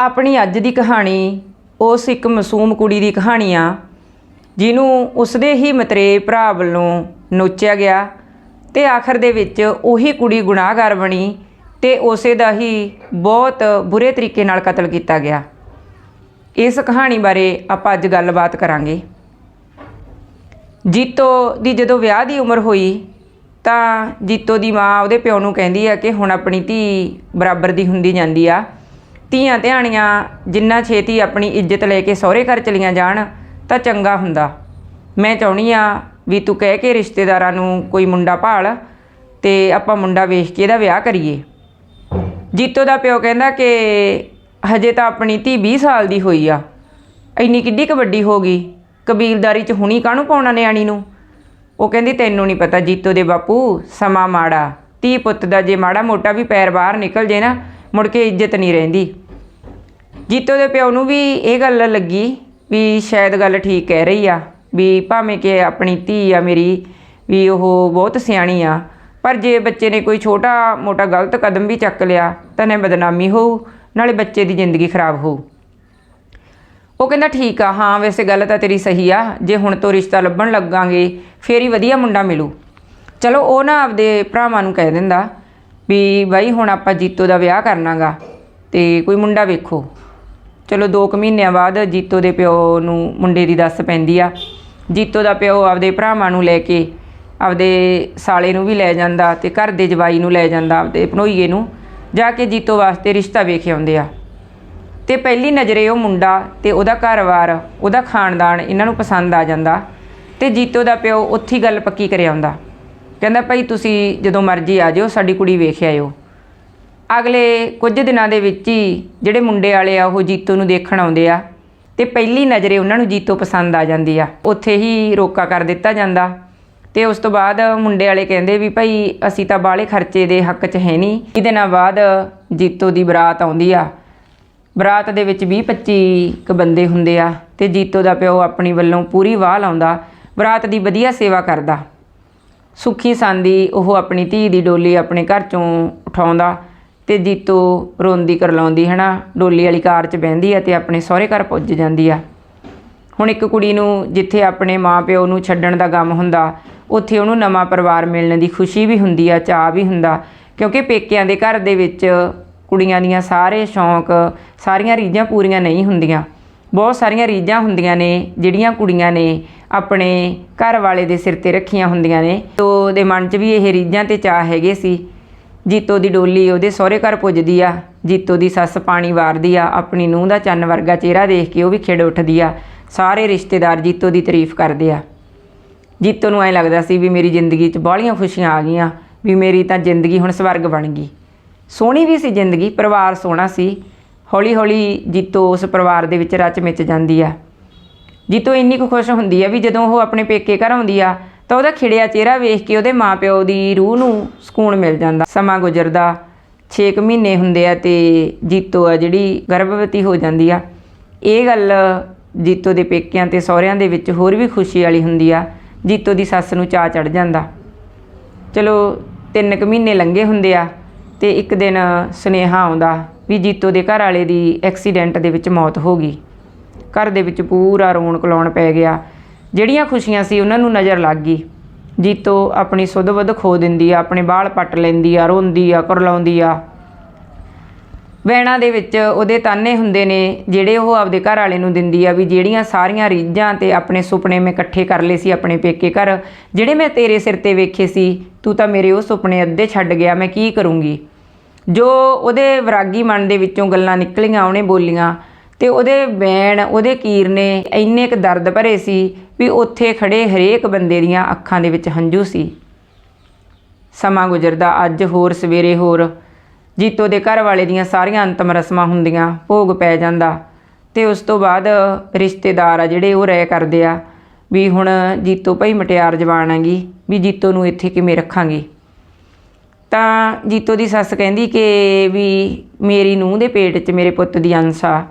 ਆਪਣੀ ਅੱਜ ਦੀ ਕਹਾਣੀ, ਉਸ ਇੱਕ ਮਾਸੂਮ ਕੁੜੀ ਦੀ ਕਹਾਣੀ ਆ, ਜਿਹਨੂੰ ਉਸਦੇ ਹੀ ਮਤਰੇ ਭਰਾ ਵੱਲੋਂ ਨੋਚਿਆ ਗਿਆ ਤੇ ਆਖਰ ਦੇ ਵਿੱਚ ਉਹੀ ਕੁੜੀ ਗੁਨਾਹਗਾਰ ਬਣੀ ਤੇ ਉਸੇ ਦਾ ਹੀ ਬਹੁਤ ਬੁਰੇ ਤਰੀਕੇ ਨਾਲ ਕਤਲ ਕੀਤਾ ਗਿਆ। ਇਸ ਕਹਾਣੀ ਬਾਰੇ ਆਪਾਂ ਅੱਜ ਗੱਲਬਾਤ ਕਰਾਂਗੇ। ਜੀਤੋ ਦੀ ਜਦੋਂ ਵਿਆਹ ਦੀ ਉਮਰ ਹੋਈ, ਤਾਂ ਜੀਤੋ ਦੀ ਮਾਂ ਉਹਦੇ ਪਿਓ ਨੂੰ ਕਹਿੰਦੀ ਆ ਕਿ ਹੁਣ ਆਪਣੀ ਧੀ ਬਰਾਬਰ ਦੀ ਹੁੰਦੀ ਜਾਂਦੀ ਆ। ਧੀਆਂ ਧਿਆਣੀਆਂ ਜਿੰਨਾ ਛੇਤੀ ਆਪਣੀ ਇੱਜ਼ਤ ਲੈ ਕੇ ਸਹੁਰੇ ਘਰ ਚਲੀਆਂ ਜਾਣ, ਤਾਂ ਚੰਗਾ ਹੁੰਦਾ। ਮੈਂ ਚਾਹੁੰਦੀ ਆ ਵੀ ਤੂੰ ਕਹਿ ਕੇ ਰਿਸ਼ਤੇਦਾਰਾਂ ਨੂੰ ਕੋਈ ਮੁੰਡਾ ਭਾਲ ਤੇ ਆਪਾਂ ਮੁੰਡਾ ਵੇਖ ਕੇ ਇਹਦਾ ਵਿਆਹ ਕਰੀਏ। ਜੀਤੋ ਦਾ ਪਿਓ ਕਹਿੰਦਾ ਕਿ ਹਜੇ ਤਾਂ ਆਪਣੀ ਧੀ 20 ਸਾਲ ਦੀ ਹੋਈ ਆ। ਇੰਨੀ ਕਿੱਡੀ ਕਬੱਡੀ ਹੋ ਗਈ। ਕਬੀਲਦਾਰੀ 'ਚ ਹੁਣੀ ਕਾਹਨੂੰ ਪਾਉਣਾ ਨਿਆਣੀ ਨੂੰ? ਉਹ ਕਹਿੰਦੀ, ਤੈਨੂੰ ਨਹੀਂ ਪਤਾ ਜੀਤੋ ਦੇ ਬਾਪੂ, ਸਮਾਂ ਮਾੜਾ। ਧੀ ਪੁੱਤ ਦਾ ਜੇ ਮਾੜਾ ਮੋਟਾ ਵੀ ਪੈਰ ਬਾਹਰ ਨਿਕਲ ਜੇ ਨਾ, ਮੁੜ ਕੇ ਇੱਜ਼ਤ ਨਹੀਂ ਰਹਿੰਦੀ। ਜੀਤੋ ਦੇ ਪਿਓ ਨੂੰ ਵੀ ਇਹ ਗੱਲ ਲੱਗੀ ਵੀ ਸ਼ਾਇਦ ਗੱਲ ਠੀਕ ਕਹਿ ਰਹੀ ਆ, ਵੀ ਭਾਵੇਂ ਕਿ ਆਪਣੀ ਧੀ ਆ ਮੇਰੀ, ਵੀ ਉਹ ਬਹੁਤ ਸਿਆਣੀ ਆ, ਪਰ ਜੇ ਬੱਚੇ ਨੇ ਕੋਈ ਛੋਟਾ ਮੋਟਾ ਗਲਤ ਕਦਮ ਵੀ ਚੱਕ ਲਿਆ, ਤਾਂ ਨੇ ਬਦਨਾਮੀ ਹੋਊ, ਨਾਲੇ ਬੱਚੇ ਦੀ ਜ਼ਿੰਦਗੀ ਖਰਾਬ ਹੋਊ। ਉਹ ਕਹਿੰਦਾ, ਠੀਕ ਆ, ਹਾਂ, ਵੈਸੇ ਗੱਲ ਤਾਂ ਤੇਰੀ ਸਹੀ ਆ, ਜੇ ਹੁਣ ਤੋਂ ਰਿਸ਼ਤਾ ਲੱਭਣ ਲੱਗਾਂਗੇ, ਫੇਰ ਹੀ ਵਧੀਆ ਮੁੰਡਾ ਮਿਲੂ। ਚਲੋ, ਉਹ ਨਾ ਆਪਦੇ ਭਰਾਵਾਂ ਨੂੰ ਕਹਿ ਦਿੰਦਾ ਵੀ, ਬਾਈ, ਹੁਣ ਆਪਾਂ ਜੀਤੋ ਦਾ ਵਿਆਹ ਕਰਨਾਗਾ ਤੇ ਕੋਈ ਮੁੰਡਾ ਵੇਖੋ। ਚਲੋ 2 ਕੁ ਮਹੀਨਿਆਂ ਬਾਅਦ ਜੀਤੋ ਦੇ ਪਿਓ ਨੂੰ ਮੁੰਡੇ ਦੀ ਦੱਸ ਪੈਂਦੀ ਆ। ਜੀਤੋ ਦਾ ਪਿਓ ਆਪਦੇ ਭਰਾਵਾਂ ਨੂੰ ਲੈ ਕੇ ਆਪਦੇ ਸਾਲੇ ਨੂੰ ਵੀ ਲੈ ਜਾਂਦਾ ਤੇ ਘਰ ਦੇ ਜਵਾਈ ਨੂੰ ਲੈ ਜਾਂਦਾ ਆਪਦੇ ਭਣੋਈਏ ਨੂੰ, ਜਾ ਕੇ ਜੀਤੋ ਵਾਸਤੇ ਰਿਸ਼ਤਾ ਵੇਖ ਆਉਂਦੇ ਆ। ਤੇ ਪਹਿਲੀ ਨਜ਼ਰੇ ਉਹ ਮੁੰਡਾ ਤੇ ਉਹਦਾ ਘਰ-ਬਾਰ ਉਹਦਾ ਖਾਨਦਾਨ ਇਹਨਾਂ ਨੂੰ ਪਸੰਦ ਆ ਜਾਂਦਾ ਤੇ ਜੀਤੋ ਦਾ ਪਿਓ ਉੱਥੇ ਹੀ ਗੱਲ ਪੱਕੀ ਕਰ ਆਉਂਦਾ ਕਹਿੰਦਾ, ਭਾਈ ਤੁਸੀਂ ਜਦੋਂ ਮਰਜ਼ੀ ਆ ਜਿਓ, ਸਾਡੀ ਕੁੜੀ ਵੇਖ ਆਇਓ। ਅਗਲੇ ਕੁਝ ਦਿਨਾਂ ਦੇ ਵਿੱਚ ਹੀ ਜਿਹੜੇ ਮੁੰਡੇ ਵਾਲੇ ਆ, ਉਹ ਜੀਤੋ ਨੂੰ ਦੇਖਣ ਆਉਂਦੇ ਆ ਤੇ ਪਹਿਲੀ ਨਜ਼ਰੇ ਉਹਨਾਂ ਨੂੰ ਜੀਤੋ ਪਸੰਦ ਆ ਜਾਂਦੀ ਆ। ਉੱਥੇ ਹੀ ਰੋਕਾ ਕਰ ਦਿੱਤਾ ਜਾਂਦਾ ਤੇ ਉਸ ਤੋਂ ਬਾਅਦ ਮੁੰਡੇ ਵਾਲੇ ਕਹਿੰਦੇ ਵੀ ਭਾਈ ਅਸੀਂ ਤਾਂ ਬਾਹਲੇ ਖਰਚੇ ਦੇ ਹੱਕ 'ਚ ਹੈ ਨਹੀਂ। ਇਹਦੇ ਦਿਨਾਂ ਬਾਅਦ ਜੀਤੋ ਦੀ ਬਰਾਤ ਆਉਂਦੀ ਆ। ਬਰਾਤ ਦੇ ਵਿੱਚ 20 25 ਕ ਬੰਦੇ ਹੁੰਦੇ ਆ ਤੇ ਜੀਤੋ ਦਾ ਪਿਓ ਆਪਣੀ ਵੱਲੋਂ ਪੂਰੀ ਵਾਹ ਲਾਉਂਦਾ, ਬਰਾਤ ਦੀ ਵਧੀਆ ਸੇਵਾ ਕਰਦਾ। ਸੁੱਖੀ ਸੰਦੀ ਉਹ ਆਪਣੀ ਧੀ ਦੀ ਡੋਲੀ ਆਪਣੇ ਘਰ ਚੋਂ ਉਠਾਉਂਦਾ ਤੇ ਜੀਤੋ ਰੋਂਦੀ ਕਰਲਾਉਂਦੀ, ਹਨਾ? ਡੋਲੀ ਵਾਲੀ ਕਾਰ 'ਚ ਬਹਿੰਦੀ ਆ ਤੇ ਆਪਣੇ ਸਹੁਰੇ ਘਰ ਪੁੱਜ ਜਾਂਦੀ ਆ। ਹੁਣ ਇੱਕ ਕੁੜੀ ਨੂੰ ਜਿੱਥੇ ਆਪਣੇ ਮਾਪਿਓ ਨੂੰ ਛੱਡਣ ਦਾ ਗਮ ਹੁੰਦਾ, ਉੱਥੇ ਉਹਨੂੰ ਨਵਾਂ ਪਰਿਵਾਰ ਮਿਲਣ ਦੀ ਖੁਸ਼ੀ ਵੀ ਹੁੰਦੀ ਆ ਚਾਹ ਵੀ ਹੁੰਦਾ। ਕਿਉਂਕਿ ਪੇਕਿਆਂ ਦੇ ਘਰ ਦੇ ਵਿੱਚ ਕੁੜੀਆਂ ਦੀਆਂ ਸਾਰੇ ਸ਼ੌਂਕ, ਸਾਰੀਆਂ ਰੀਝਾਂ ਪੂਰੀਆਂ ਨਹੀਂ ਹੁੰਦੀਆਂ। ਬਹੁਤ ਸਾਰੀਆਂ ਰੀਝਾਂ ਹੁੰਦੀਆਂ ਨੇ, ਜਿਹੜੀਆਂ ਕੁੜੀਆਂ ਨੇ ਆਪਣੇ ਘਰ ਵਾਲੇ ਦੇ ਸਿਰ ਤੇ ਰੱਖੀਆਂ ਹੁੰਦੀਆਂ ਨੇ। ਤੋ ਦੇ ਮਨ 'ਚ ਵੀ ਇਹ ਰੀਝਾਂ ਤੇ ਚਾਹ ਹੈਗੇ ਸੀ। ਜੀਤੋ ਦੀ ਡੋਲੀ ਉਹਦੇ ਸਹੁਰੇ ਘਰ ਪੁੱਜਦੀ ਆ। ਜੀਤੋ ਦੀ ਸੱਸ ਪਾਣੀ ਵਾਰਦੀ ਆ। ਆਪਣੀ ਨੂੰਹ ਦਾ ਚੰਨ ਵਰਗਾ ਚਿਹਰਾ ਦੇਖ ਕੇ ਉਹ ਵੀ ਖਿੜ ਉੱਠਦੀ ਆ। ਸਾਰੇ ਰਿਸ਼ਤੇਦਾਰ ਜੀਤੋ ਦੀ ਤਾਰੀਫ ਕਰਦੇ ਆ। ਜੀਤੋ ਨੂੰ ਐ ਲੱਗਦਾ ਸੀ ਵੀ ਮੇਰੀ ਜ਼ਿੰਦਗੀ 'ਚ ਬਾਹਲੀਆਂ ਖੁਸ਼ੀਆਂ ਆ ਗਈਆਂ, ਵੀ ਮੇਰੀ ਤਾਂ ਜ਼ਿੰਦਗੀ ਹੁਣ ਸਵਰਗ ਬਣ ਗਈ। ਸੋਹਣੀ ਵੀ ਸੀ ਜ਼ਿੰਦਗੀ, ਪਰਿਵਾਰ ਸੋਹਣਾ ਸੀ। ਹੌਲੀ ਹੌਲੀ ਜੀਤੋ ਉਸ ਪਰਿਵਾਰ ਦੇ ਵਿੱਚ ਰਚ ਮਿਚ ਜਾਂਦੀ ਆ। ਜੀਤੋ ਇੰਨੀ ਕੁ ਖੁਸ਼ ਹੁੰਦੀ ਆ ਵੀ ਜਦੋਂ ਉਹ ਆਪਣੇ ਪੇਕੇ ਘਰ ਆਉਂਦੀ ਆ ਤਾਂ ਉਹਦਾ ਖਿੜਿਆ ਚਿਹਰਾ ਵੇਖ ਕੇ ਉਹਦੇ ਮਾਪਿਓ ਦੀ ਰੂਹ ਨੂੰ ਸਕੂਨ ਮਿਲ ਜਾਂਦਾ। ਸਮਾਂ ਗੁਜ਼ਰਦਾ 6 ਮਹੀਨੇ ਹੁੰਦੇ ਆ ਤੇ ਜੀਤੋ ਆ ਜਿਹੜੀ ਗਰਭਵਤੀ ਹੋ ਜਾਂਦੀ ਆ। ਇਹ ਗੱਲ ਜੀਤੋ ਦੇ ਪੇਕਿਆਂ ਤੇ ਸਹੁਰਿਆਂ ਦੇ ਵਿੱਚ ਹੋਰ ਵੀ ਖੁਸ਼ੀ ਵਾਲੀ ਹੁੰਦੀ ਆ। ਜੀਤੋ ਦੀ ਸੱਸ ਨੂੰ ਚਾਅ ਚੜ ਜਾਂਦਾ। ਚਲੋ, ਤਿੰਨ ਕੁ ਮਹੀਨੇ ਲੰਘੇ ਹੁੰਦੇ ਆ ਤੇ ਇੱਕ ਦਿਨ ਸੁਨੇਹਾ ਆਉਂਦਾ ਵੀ ਜੀਤੋ ਦੇ ਘਰ ਵਾਲੇ ਦੀ ਐਕਸੀਡੈਂਟ ਦੇ ਵਿੱਚ ਮੌਤ ਹੋ ਗਈ। ਘਰ ਦੇ ਵਿੱਚ ਪੂਰਾ ਰੌਣਕ ਲਾਉਣ ਪੈ ਗਿਆ। ਜਿਹੜੀਆਂ ਖੁਸ਼ੀਆਂ ਸੀ ਉਹਨਾਂ ਨੂੰ ਨਜ਼ਰ ਲੱਗ ਗਈ। ਜੀਤੋ ਆਪਣੀ ਸੁੱਧ ਬੁੱਧ ਖੋ ਦਿੰਦੀ ਆ, ਆਪਣੇ ਬਾਲ ਪੱਟ ਲੈਂਦੀ ਆ, ਰੋਂਦੀ ਆ, ਕੁਰਲਾਉਂਦੀ ਆ। ਵੈਣਾ ਦੇ ਵਿੱਚ ਉਹਦੇ ਤਾਨੇ ਹੁੰਦੇ ਨੇ, ਜਿਹੜੇ ਉਹ ਆਪਦੇ ਘਰ ਵਾਲੇ ਨੂੰ ਦਿੰਦੀ ਆ ਵੀ ਜਿਹੜੀਆਂ ਸਾਰੀਆਂ ਰੀਝਾਂ ਤੇ ਆਪਣੇ ਸੁਪਨੇ ਮੈਂ ਇਕੱਠੇ ਕਰ ਲਏ ਸੀ ਆਪਣੇ ਪੇਕੇ ਘਰ, ਜਿਹੜੇ ਮੈਂ ਤੇਰੇ ਸਿਰ ਤੇ ਵੇਖੇ ਸੀ, ਤੂੰ ਤਾਂ ਮੇਰੇ ਉਹ ਸੁਪਨੇ ਅੱਧੇ ਛੱਡ ਗਿਆ, ਮੈਂ ਕੀ ਕਰੂੰਗੀ? ਜੋ ਉਹਦੇ ਵਿਰਾਗੀ ਮਨ ਦੇ ਵਿੱਚੋਂ ਗੱਲਾਂ ਨਿਕਲੀਆਂ, ਉਹਨੇ ਬੋਲੀਆਂ ਤੇ ਉਹਦੇ ਬੈਣ, ਉਹਦੇ ਕੀਰ ਨੇ ਇੰਨੇ ਕੁ ਦਰਦ ਭਰੇ ਸੀ ਵੀ ਉੱਥੇ ਖੜੇ ਹਰੇਕ ਬੰਦੇ ਦੀਆਂ ਅੱਖਾਂ ਦੇ ਵਿੱਚ ਹੰਝੂ ਸੀ। ਸਮਾਂ ਗੁਜ਼ਰਦਾ, ਅੱਜ ਹੋਰ, ਸਵੇਰੇ ਹੋਰ। ਜੀਤੋ ਦੇ ਘਰ ਵਾਲੇ ਦੀਆਂ ਸਾਰੀਆਂ ਅੰਤਮ ਰਸਮਾਂ ਹੁੰਦੀਆਂ, ਭੋਗ ਪੈ ਜਾਂਦਾ। ਤੇ ਉਸ ਤੋਂ ਬਾਅਦ ਰਿਸ਼ਤੇਦਾਰ ਆ ਜਿਹੜੇ, ਉਹ ਰਹਿ ਕਰਦੇ ਆ ਵੀ ਹੁਣ ਜੀਤੋ ਭਾਈ ਮਟਿਆਰ ਜਵਾਨ ਹੈਗੀ, ਵੀ ਜੀਤੋ ਨੂੰ ਇੱਥੇ ਕਿਵੇਂ ਰੱਖਾਂਗੇ? ਤਾਂ ਜੀਤੋ ਦੀ ਸੱਸ ਕਹਿੰਦੀ ਕਿ ਵੀ ਮੇਰੀ ਨੂੰਹ ਦੇ ਪੇਟ 'ਚ ਮੇਰੇ ਪੁੱਤ ਦੀ ਅੰਸ਼ ਆ।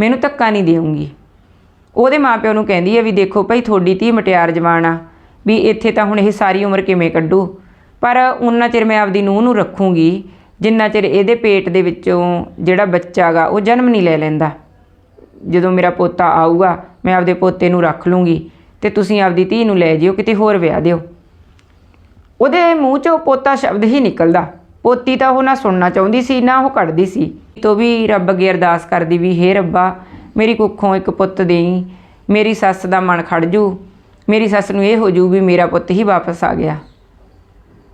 ਮੈਨੂੰ ਧੱਕਾ ਨਹੀਂ ਦੇਊਂਗੀ। ਉਹਦੇ ਮਾਪਿਓ ਨੂੰ ਕਹਿੰਦੀ ਹੈ ਵੀ ਦੇਖੋ ਭਾਈ, ਤੁਹਾਡੀ ਧੀ ਮਟਿਆਰ ਜਵਾਨ ਆ, ਵੀ ਇੱਥੇ ਤਾਂ ਹੁਣ ਇਹ ਸਾਰੀ ਉਮਰ ਕਿਵੇਂ ਕੱਢੂ? ਪਰ ਉਨਾ ਚਿਰ ਮੈਂ ਆਪਦੀ ਨੂੰਹ ਨੂੰ ਰੱਖੂੰਗੀ, ਜਿੰਨਾ ਚਿਰ ਇਹਦੇ ਪੇਟ ਦੇ ਵਿੱਚੋਂ ਜਿਹੜਾ ਬੱਚਾ ਗਾ, ਉਹ ਜਨਮ ਨਹੀਂ ਲੈ ਲੈਂਦਾ। ਜਦੋਂ ਮੇਰਾ ਪੋਤਾ ਆਊਗਾ, ਮੈਂ ਆਪਦੇ ਪੋਤੇ ਨੂੰ ਰੱਖ ਲੂੰਗੀ ਤੇ ਤੁਸੀਂ ਆਪਦੀ ਧੀ ਨੂੰ ਲੈ ਜਿਓ, ਕਿਤੇ ਹੋਰ ਵਿਆਹ ਦਿਓ। ਉਹਦੇ ਮੂੰਹ ਚੋਂ ਪੋਤਾ ਸ਼ਬਦ ਹੀ ਨਿਕਲਦਾ। ਪੋਤੀ ਤਾਂ ਉਹ ਨਾ ਸੁਣਨਾ ਚਾਹੁੰਦੀ ਸੀ, ਨਾ ਉਹ ਕੱਢਦੀ ਸੀ। ਤੋ ਵੀ ਰੱਬ ਅੱਗੇ ਅਰਦਾਸ ਕਰਦੀ ਵੀ, ਹੇ ਰੱਬਾ, ਮੇਰੀ ਕੁੱਖੋਂ ਇੱਕ ਪੁੱਤ ਦੇਈ, ਮੇਰੀ ਸੱਸ ਦਾ ਮਨ ਖੜ ਜੂ, ਮੇਰੀ ਸੱਸ ਨੂੰ ਇਹ ਹੋ ਜੂ ਵੀ ਮੇਰਾ ਪੁੱਤ ਹੀ ਵਾਪਸ ਆ ਗਿਆ।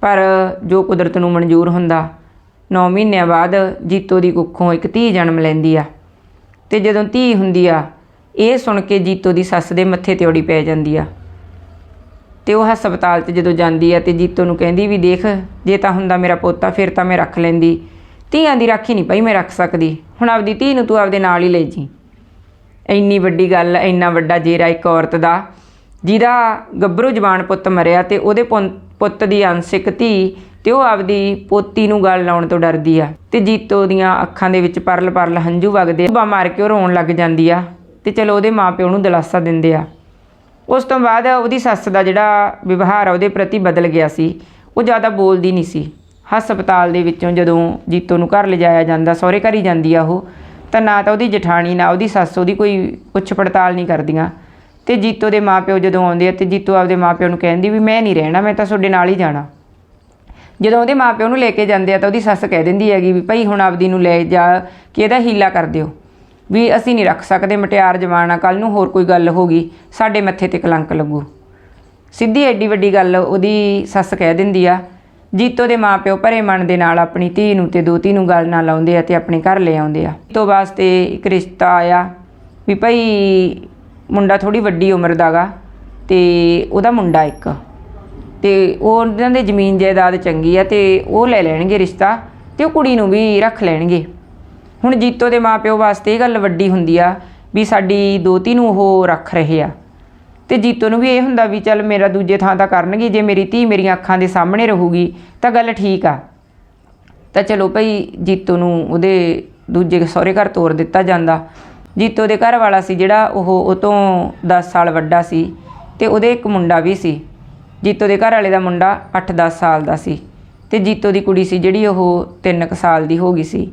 ਪਰ ਜੋ ਕੁਦਰਤ ਨੂੰ ਮਨਜ਼ੂਰ ਹੁੰਦਾ 9 ਮਹੀਨਿਆਂ ਬਾਅਦ ਜੀਤੋ ਦੀ ਕੁੱਖੋਂ ਇੱਕ ਧੀ ਜਨਮ ਲੈਂਦੀ ਆ। ਤੇ ਜਦੋਂ ਧੀ ਹੁੰਦੀ ਆ, ਇਹ ਸੁਣ ਕੇ ਜੀਤੋ ਦੀ ਸੱਸ ਦੇ ਮੱਥੇ ਤੇ ਔੜੀ ਪੈ ਜਾਂਦੀ ਆ। ਤੇ ਉਹ ਹਸਪਤਾਲ 'ਚ ਜਦੋਂ ਜਾਂਦੀ ਆ ਤੇ ਜੀਤੋ ਨੂੰ ਕਹਿੰਦੀ ਵੀ ਦੇਖ, ਜੇ ਤਾਂ ਹੁੰਦਾ ਮੇਰਾ ਪੋਤਾ, ਫਿਰ ਤਾਂ ਮੈਂ ਰੱਖ ਲੈਂਦੀ। ਧੀਆਂ ਦੀ ਰਾਖੀ ਨਹੀਂ ਪਈ ਮੈਂ ਰੱਖ ਸਕਦੀ। ਹੁਣ ਆਪਦੀ ਧੀ ਨੂੰ ਤੂੰ ਆਪਦੇ ਨਾਲ ਹੀ ਲੈ ਜੀ। ਇੰਨੀ ਵੱਡੀ ਗੱਲ, ਇੰਨਾ ਵੱਡਾ ਜੇਰਾ ਇੱਕ ਔਰਤ ਦਾ, ਜਿਹਦਾ ਗੱਭਰੂ ਜਵਾਨ ਪੁੱਤ ਮਰਿਆ ਤੇ ਉਹਦੇ ਪੁੱਤ ਦੀ ਅੰਸਿਕ ਧੀ ਤੇ ਉਹ ਆਪਦੀ ਪੋਤੀ ਨੂੰ ਗੱਲ ਲਾਉਣ ਤੋਂ ਡਰਦੀ ਆ। ਤੇ ਜੀਤੋ ਦੀਆਂ ਅੱਖਾਂ ਦੇ ਵਿੱਚ ਪਰਲ ਪਰਲ ਹੰਝੂ ਵਗਦੇ ਆ। ਬਾ ਮਾਰ ਕੇ ਉਹ ਰੋਣ ਲੱਗ ਜਾਂਦੀ ਆ ਤੇ ਚਲੋ ਉਹਦੇ ਮਾਪਿਓ ਨੂੰ ਦਿਲਾਸਾ ਦਿੰਦੇ ਆ। ਉਸ ਤੋਂ ਬਾਅਦ ਉਹਦੀ ਸੱਸ ਦਾ ਜਿਹੜਾ ਵਿਵਹਾਰ ਆ, ਉਹਦੇ ਪ੍ਰਤੀ ਬਦਲ ਗਿਆ ਸੀ। ਉਹ ਜ਼ਿਆਦਾ ਬੋਲਦੀ ਨਹੀਂ ਸੀ। ਹਸਪਤਾਲ ਦੇ ਵਿੱਚੋਂ ਜਦੋਂ ਜੀਤੋ ਨੂੰ ਘਰ ਲਿਜਾਇਆ ਜਾਂਦਾ, ਸਹੁਰੇ ਘਰ ਹੀ ਜਾਂਦੀ ਆ ਉਹ, ਤਾਂ ਨਾ ਤਾਂ ਉਹਦੀ ਜਠਾਣੀ, ਨਾ ਉਹਦੀ ਸੱਸ, ਉਹਦੀ ਕੋਈ ਪੁੱਛ ਪੜਤਾਲ ਨਹੀਂ ਕਰਦੀਆਂ। ਤੇ ਜੀਤੋ ਦੇ ਮਾਪਿਓ ਜਦੋਂ ਆਉਂਦੇ ਆ, ਤੇ ਜੀਤੋ ਆਪਦੇ ਮਾਪਿਓ ਨੂੰ ਕਹਿੰਦੀ ਵੀ ਮੈਂ ਨਹੀਂ ਰਹਿਣਾ, ਮੈਂ ਤਾਂ ਤੁਹਾਡੇ ਨਾਲ ਹੀ ਜਾਣਾ। ਜਦੋਂ ਉਹਦੇ ਮਾਪਿਓ ਨੂੰ ਲੈ ਕੇ ਜਾਂਦੇ ਆ, ਤਾਂ ਉਹਦੀ ਸੱਸ ਕਹਿ ਦਿੰਦੀ ਹੈਗੀ ਵੀ ਭਾਈ ਹੁਣ ਆਪਦੀ ਨੂੰ ਲੈ ਜਾ, ਕਿ ਇਹਦਾ ਹੀਲਾ ਕਰ ਦਿਓ। ਵੀ ਅਸੀਂ ਨਹੀਂ ਰੱਖ ਸਕਦੇ, ਮਟਿਆਰ ਜਵਾਨਾ ਕੱਲ ਨੂੰ ਹੋਰ ਕੋਈ ਗੱਲ ਹੋ ਗਈ, ਸਾਡੇ ਮੱਥੇ ਤੇ ਕਲੰਕ ਲੱਗੂ। ਸਿੱਧੀ ਐਡੀ ਵੱਡੀ ਗੱਲ ਉਹਦੀ ਸੱਸ ਕਹਿ ਦਿੰਦੀ ਆ, ਜੀਤੋ ਦੇ ਮਾਪਿਓ ਭਰੇ ਮਨ ਦੇ ਨਾਲ ਆਪਣੀ ਧੀ ਨੂੰ ਤੇ ਦੋਤੀ ਨੂੰ ਗੱਲ ਨਾਲ ਲਾਉਂਦੇ ਆ ਤੇ ਆਪਣੇ ਘਰ ਲੈ ਆਉਂਦੇ ਆ। ਤੋਂ ਵਾਸਤੇ ਇੱਕ ਰਿਸ਼ਤਾ ਆਇਆ ਵੀ ਭਾਈ ਮੁੰਡਾ ਥੋੜੀ ਵੱਡੀ ਉਮਰ ਦਾਗਾ ਤੇ ਉਹਦਾ ਮੁੰਡਾ ਇੱਕ। ਤੇ ਉਹਨਾਂ ਦੇ ਜ਼ਮੀਨ ਜਾਇਦਾਦ ਚੰਗੀ ਆ ਤੇ ਉਹ ਲੈ ਲੈਣਗੇ ਰਿਸ਼ਤਾ ਤੇ ਉਹ ਕੁੜੀ ਨੂੰ ਵੀ ਰੱਖ ਲੈਣਗੇ। ਹੁਣ ਜੀਤੋ ਦੇ ਮਾਪਿਓ ਵਾਸਤੇ ਇਹ ਗੱਲ ਵੱਡੀ ਹੁੰਦੀ ਆ ਵੀ ਸਾਡੀ ਦੋਤੀ ਨੂੰ ਉਹ ਰੱਖ ਰਹੇ ਆ। ਤੇ ਜੀਤੋ ਨੂੰ ਵੀ ਇਹ ਹੁੰਦਾ ਵੀ ਚੱਲ ਮੇਰਾ ਦੂਜੇ ਥਾਂ ਤਾਂ ਕਰਨਗੇ, ਜੇ ਮੇਰੀ ਧੀ ਮੇਰੀਆਂ ਅੱਖਾਂ ਦੇ ਸਾਹਮਣੇ ਰਹੂਗੀ ਤਾਂ ਗੱਲ ਠੀਕ ਆ। ਤਾਂ ਚਲੋ ਭਈ ਜੀਤੋ ਨੂੰ ਉਹਦੇ ਦੂਜੇ ਸਹੁਰੇ ਘਰ ਤੋਰ ਦਿੱਤਾ ਜਾਂਦਾ। ਜੀਤੋ ਦੇ ਘਰ ਵਾਲਾ ਸੀ ਜਿਹੜਾ ਉਹ ਉਹ ਤੋਂ 10 ਸਾਲ ਵੱਡਾ ਸੀ ਤੇ ਉਹਦੇ ਇੱਕ ਮੁੰਡਾ ਵੀ ਸੀ। ਜੀਤੋ ਦੇ ਘਰ ਵਾਲੇ ਦਾ ਮੁੰਡਾ 8-10 ਸਾਲ ਦਾ ਸੀ। ਤੇ ਜੀਤੋ ਦੀ ਕੁੜੀ ਸੀ ਜਿਹੜੀ ਉਹ 3 ਸਾਲ ਦੀ ਹੋ ਗਈ ਸੀ।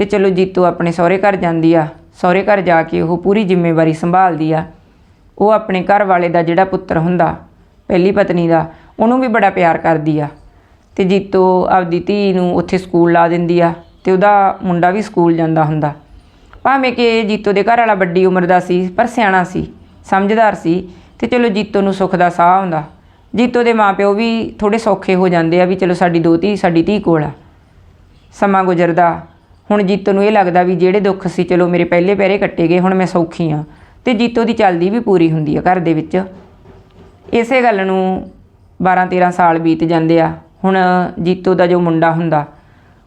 ਤੇ ਚਲੋ ਜੀਤੋ ਆਪਣੇ ਸਹੁਰੇ ਘਰ ਜਾਂਦੀ ਆ, ਸਹੁਰੇ ਘਰ ਜਾ ਕੇ ਉਹ ਪੂਰੀ ਜ਼ਿੰਮੇਵਾਰੀ ਸੰਭਾਲਦੀ ਆ। ਉਹ ਆਪਣੇ ਘਰ ਵਾਲੇ ਦਾ ਜਿਹੜਾ ਪੁੱਤਰ ਹੁੰਦਾ, ਪਹਿਲੀ ਪਤਨੀ ਦਾ, ਉਹਨੂੰ ਵੀ ਬੜਾ ਪਿਆਰ ਕਰਦੀ ਆ। ਤੇ ਜੀਤੋ ਆਪਦੀ ਧੀ ਨੂੰ ਉੱਥੇ ਸਕੂਲ ਲਾ ਦਿੰਦੀ ਆ ਤੇ ਉਹਦਾ ਮੁੰਡਾ ਵੀ ਸਕੂਲ ਜਾਂਦਾ ਹੁੰਦਾ। ਭਾਵੇਂ ਕਿ ਜੀਤੋ ਦੇ ਘਰ ਵਾਲਾ ਵੱਡੀ ਉਮਰ ਦਾ ਸੀ, ਪਰ ਸਿਆਣਾ ਸੀ, ਸਮਝਦਾਰ ਸੀ ਤੇ ਚਲੋ ਜੀਤੋ ਨੂੰ ਸੁੱਖ ਦਾ ਸਾਹ ਆਉਂਦਾ। ਜੀਤੋ ਦੇ ਮਾਪਿਓ ਵੀ ਥੋੜੇ ਸੌਖੇ ਹੋ ਜਾਂਦੇ ਆ ਵੀ ਚਲੋ ਸਾਡੀ ਦੋਤੀ ਸਾਡੀ ਧੀ ਕੋਲ ਆ। ਸਮਾਂ ਗੁਜ਼ਰਦਾ ਹੁਣ ਜੀਤੋ ਨੂੰ ਇਹ ਲੱਗਦਾ ਵੀ ਜਿਹੜੇ ਦੁੱਖ ਸੀ, ਚਲੋ ਮੇਰੇ ਪਹਿਲੇ ਪੈਰੇ ਕੱਟੇ ਗਏ, ਹੁਣ ਮੈਂ ਸੌਖੀ ਆ ਤੇ ਜੀਤੋ ਦੀ ਚੱਲਦੀ ਵੀ ਪੂਰੀ ਹੁੰਦੀ ਆ ਘਰ ਦੇ ਵਿੱਚ। ਇਸੇ ਗੱਲ ਨੂੰ 12 13 ਸਾਲ ਬੀਤ ਜਾਂਦੇ ਆ। ਹੁਣ ਜੀਤੋ ਦਾ ਜੋ ਮੁੰਡਾ ਹੁੰਦਾ,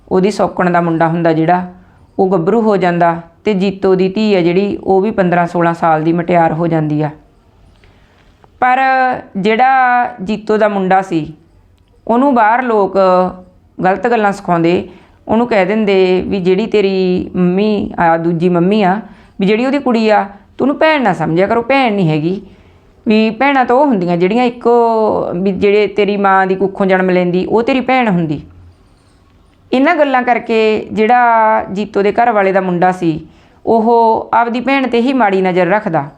ਉਹਦੀ ਸੌਕਣ ਦਾ ਮੁੰਡਾ ਹੁੰਦਾ ਜਿਹੜਾ, ਉਹ ਗੱਭਰੂ ਹੋ ਜਾਂਦਾ ਤੇ ਜੀਤੋ ਦੀ ਧੀ ਆ ਜਿਹੜੀ, ਉਹ ਵੀ 15 16 ਸਾਲ ਦੀ ਮਟਿਆਰ ਹੋ ਜਾਂਦੀ ਆ। ਪਰ ਜਿਹੜਾ ਜੀਤੋ ਦਾ ਮੁੰਡਾ ਸੀ, ਉਹਨੂੰ ਬਾਹਰ ਲੋਕ ਗਲਤ ਗੱਲਾਂ ਸਿਖਾਉਂਦੇ ਉਹਨੂੰ ਕਹਿ ਦਿੰਦੇ ਵੀ ਜਿਹੜੀ ਤੇਰੀ ਮੰਮੀ ਆ, ਦੂਜੀ ਮੰਮੀ ਆ, ਵੀ ਜਿਹੜੀ ਉਹਦੀ ਕੁੜੀ ਆ, ਤੂੰ ਉਹਨੂੰ ਭੈਣ ਨਾ ਸਮਝਿਆ ਕਰੋ, ਭੈਣ ਨਹੀਂ ਹੈਗੀ। ਵੀ ਭੈਣਾਂ ਤਾਂ ਉਹ ਹੁੰਦੀਆਂ ਜਿਹੜੀਆਂ ਇੱਕੋ, ਵੀ ਜਿਹੜੇ ਤੇਰੀ ਮਾਂ ਦੀ ਕੁੱਖੋਂ ਜਨਮ ਲੈਂਦੀ, ਉਹ ਤੇਰੀ ਭੈਣ ਹੁੰਦੀ। ਇਹਨਾਂ ਗੱਲਾਂ ਕਰਕੇ ਜਿਹੜਾ ਜੀਤੋ ਦੇ ਘਰ ਵਾਲੇ ਦਾ ਮੁੰਡਾ ਸੀ, ਉਹ ਆਪਦੀ ਭੈਣ ਤੇ ਹੀ ਮਾੜੀ ਨਜ਼ਰ ਰੱਖਦਾ।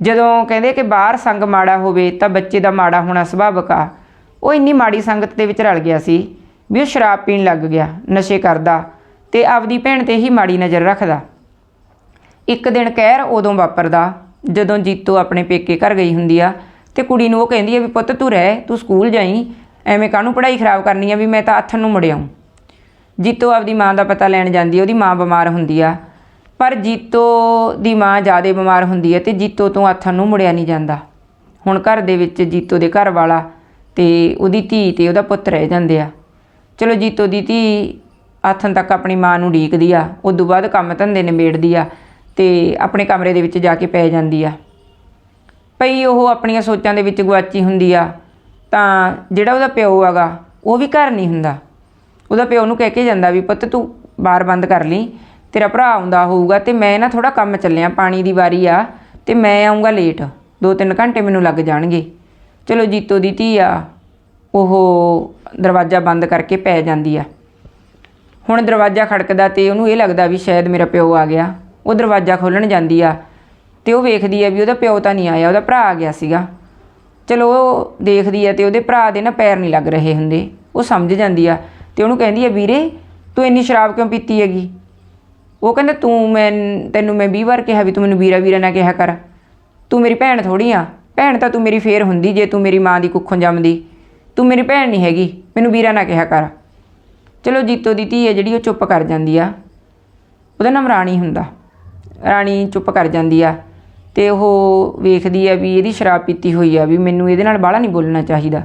ਜਦੋਂ ਕਹਿੰਦੇ ਕਿ ਬਾਹਰ ਸੰਗ ਮਾੜਾ ਹੋਵੇ ਤਾਂ ਬੱਚੇ ਦਾ ਮਾੜਾ ਹੋਣਾ ਸੁਭਾਵਿਕ ਆ। ਉਹ ਇੰਨੀ ਮਾੜੀ ਸੰਗਤ ਦੇ ਵਿੱਚ ਰਲ ਗਿਆ ਸੀ। ਵੀ ਉਹ ਸ਼ਰਾਬ ਪੀਣ ਲੱਗ ਗਿਆ, ਨਸ਼ੇ ਕਰਦਾ ਤੇ ਆਪਦੀ ਭੈਣ ਤੇ ਹੀ ਮਾੜੀ ਨਜ਼ਰ ਰੱਖਦਾ। ਇੱਕ ਦਿਨ ਕਹਿਰ ਉਦੋਂ ਵਾਪਰਦਾ, ਜਦੋਂ ਜੀਤੋ ਆਪਣੇ ਪੇਕੇ ਘਰ ਗਈ ਹੁੰਦੀ ਆ ਤੇ ਕੁੜੀ ਨੂੰ ਉਹ ਕਹਿੰਦੀ ਆ ਵੀ ਪੁੱਤ ਤੂੰ ਰਹਿ, ਤੂੰ ਸਕੂਲ ਜਾਈ, ਐਵੇਂ ਕਾਹਨੂੰ ਪੜ੍ਹਾਈ ਖਰਾਬ ਕਰਨੀ ਆ ਵੀ ਮੈਂ ਤਾਂ ਆਥਣ ਨੂੰ ਮੁੜ ਆਊਂ। ਜੀਤੋ ਆਪਦੀ ਮਾਂ ਦਾ ਪਤਾ ਲੈਣ ਜਾਂਦੀ ਆ, ਉਹਦੀ ਮਾਂ ਬਿਮਾਰ ਹੁੰਦੀ ਆ, ਪਰ ਜੀਤੋ ਦੀ ਮਾਂ ਜ਼ਿਆਦਾ ਬਿਮਾਰ ਹੁੰਦੀ ਹੈ ਤੇ ਜੀਤੋ ਤੋਂ ਆਥਣ ਨੂੰ ਮੁੜਿਆ ਨਹੀਂ ਜਾਂਦਾ। ਹੁਣ ਘਰ ਦੇ ਵਿੱਚ ਜੀਤੋ ਦੇ ਘਰ ਵਾਲਾ ਤੇ ਉਹਦੀ ਧੀ ਤੇ ਉਹਦਾ ਪੁੱਤ ਰਹਿ ਜਾਂਦੇ ਆ। ਚਲੋ ਜੀਤੋ ਦੀ ਧੀ ਆਥਣ ਤੱਕ ਆਪਣੀ ਮਾਂ ਨੂੰ ਢੀਕਦੀ ਆ, ਉਦੋਂ ਬਾਅਦ ਕੰਮ ਧੰਦੇ ਨਿਬੇੜਦੀ ਆ ਤੇ ਆਪਣੇ ਕਮਰੇ ਦੇ ਵਿੱਚ ਜਾ ਕੇ ਪੈ ਜਾਂਦੀ ਆ। ਪਈ ਉਹ ਆਪਣੀਆਂ ਸੋਚਾਂ ਦੇ ਵਿੱਚ ਗੁਆਚੀ ਹੁੰਦੀ ਆ, ਤਾਂ ਜਿਹੜਾ ਉਹਦਾ ਪਿਓ ਹੈਗਾ, ਉਹ ਵੀ ਘਰ ਨਹੀਂ ਹੁੰਦਾ। ਉਹਦਾ ਪਿਓ ਨੂੰ ਕਹਿ ਕੇ ਜਾਂਦਾ ਵੀ, ਪੁੱਤ ਤੂੰ ਬਾਰ ਬੰਦ ਕਰ ਲਈ, ਤੇਰਾ ਭਰਾ ਆਉਂਦਾ ਹੋਊਗਾ ਤੇ ਮੈਂ ਨਾ ਥੋੜਾ ਕੰਮ ਚੱਲਿਆ, ਪਾਣੀ ਦੀ ਵਾਰੀ ਆ ਤੇ ਮੈਂ ਆਉਂਗਾ ਲੇਟ 2-3 ਘੰਟੇ ਮੈਨੂੰ ਲੱਗ ਜਾਣਗੇ। ਚਲੋ ਜੀਤੋ ਦੀ ਧੀ ਆ ਉਹ ਦਰਵਾਜ਼ਾ ਬੰਦ ਕਰਕੇ ਪੈ ਜਾਂਦੀ ਆ। ਹੁਣ ਦਰਵਾਜ਼ਾ ਖੜਕਦਾ ਤੇ ਉਹਨੂੰ ਇਹ ਲੱਗਦਾ ਵੀ ਸ਼ਾਇਦ ਮੇਰਾ ਪਿਓ ਆ ਗਿਆ। ਉਹ ਦਰਵਾਜ਼ਾ ਖੋਲਣ ਜਾਂਦੀ ਆ ਤੇ ਉਹ ਵੇਖਦੀ ਆ ਵੀ ਉਹਦਾ ਪਿਓ ਤਾਂ ਨਹੀਂ ਆਇਆ, ਉਹਦਾ ਭਰਾ ਆ ਗਿਆ ਸੀਗਾ। ਚਲੋ ਉਹ ਦੇਖਦੀ ਆ ਤੇ ਉਹਦੇ ਭਰਾ ਦੇ ਨਾ ਪੈਰ ਨਹੀਂ ਲੱਗ ਰਹੇ ਹੁੰਦੇ। ਉਹ ਸਮਝ ਜਾਂਦੀ ਆ ਤੇ ਉਹਨੂੰ ਕਹਿੰਦੀ ਆ, ਵੀਰੇ, ਤੂੰ ਇੰਨੀ ਸ਼ਰਾਬ ਕਿਉਂ ਪੀਤੀ ਹੈਗੀ? ਉਹ ਕਹਿੰਦਾ, ਤੂੰ ਮੈਂ, ਤੈਨੂੰ ਮੈਂ 20 ਵਾਰ ਕਿਹਾ ਵੀ ਤੂੰ ਮੈਨੂੰ ਵੀਰਾ ਵੀਰਾ ਨਾ ਕਿਹਾ ਕਰ। ਤੂੰ ਮੇਰੀ ਭੈਣ ਥੋੜੀ ਆ। ਭੈਣ ਤਾਂ ਤੂੰ ਮੇਰੀ ਫੇਰ ਹੁੰਦੀ ਜੇ ਤੂੰ ਮੇਰੀ ਮਾਂ ਦੀ ਕੁੱਖੋਂ ਜੰਮਦੀ। ਤੂੰ ਮੇਰੀ ਭੈਣ ਨਹੀਂ ਹੈਗੀ ਮੈਨੂੰ ਵੀਰਾ ਨਾ ਕਿਹਾ ਕਰ। ਚਲੋ ਜੀਤੋ ਦੀ ਧੀ ਹੈ ਜਿਹੜੀ ਉਹ ਚੁੱਪ ਕਰ ਜਾਂਦੀ ਆ। ਉਹਦਾ ਨਾਮ ਰਾਣੀ ਹੁੰਦਾ। ਰਾਣੀ ਚੁੱਪ ਕਰ ਜਾਂਦੀ ਆ ਤੇ ਉਹ ਵੇਖਦੀ ਆ ਵੀ ਇਹਦੀ ਸ਼ਰਾਬ ਪੀਤੀ ਹੋਈ ਆ ਵੀ ਮੈਨੂੰ ਇਹਦੇ ਨਾਲ ਬਾਹਲਾ ਨਹੀਂ ਬੋਲਣਾ ਚਾਹੀਦਾ।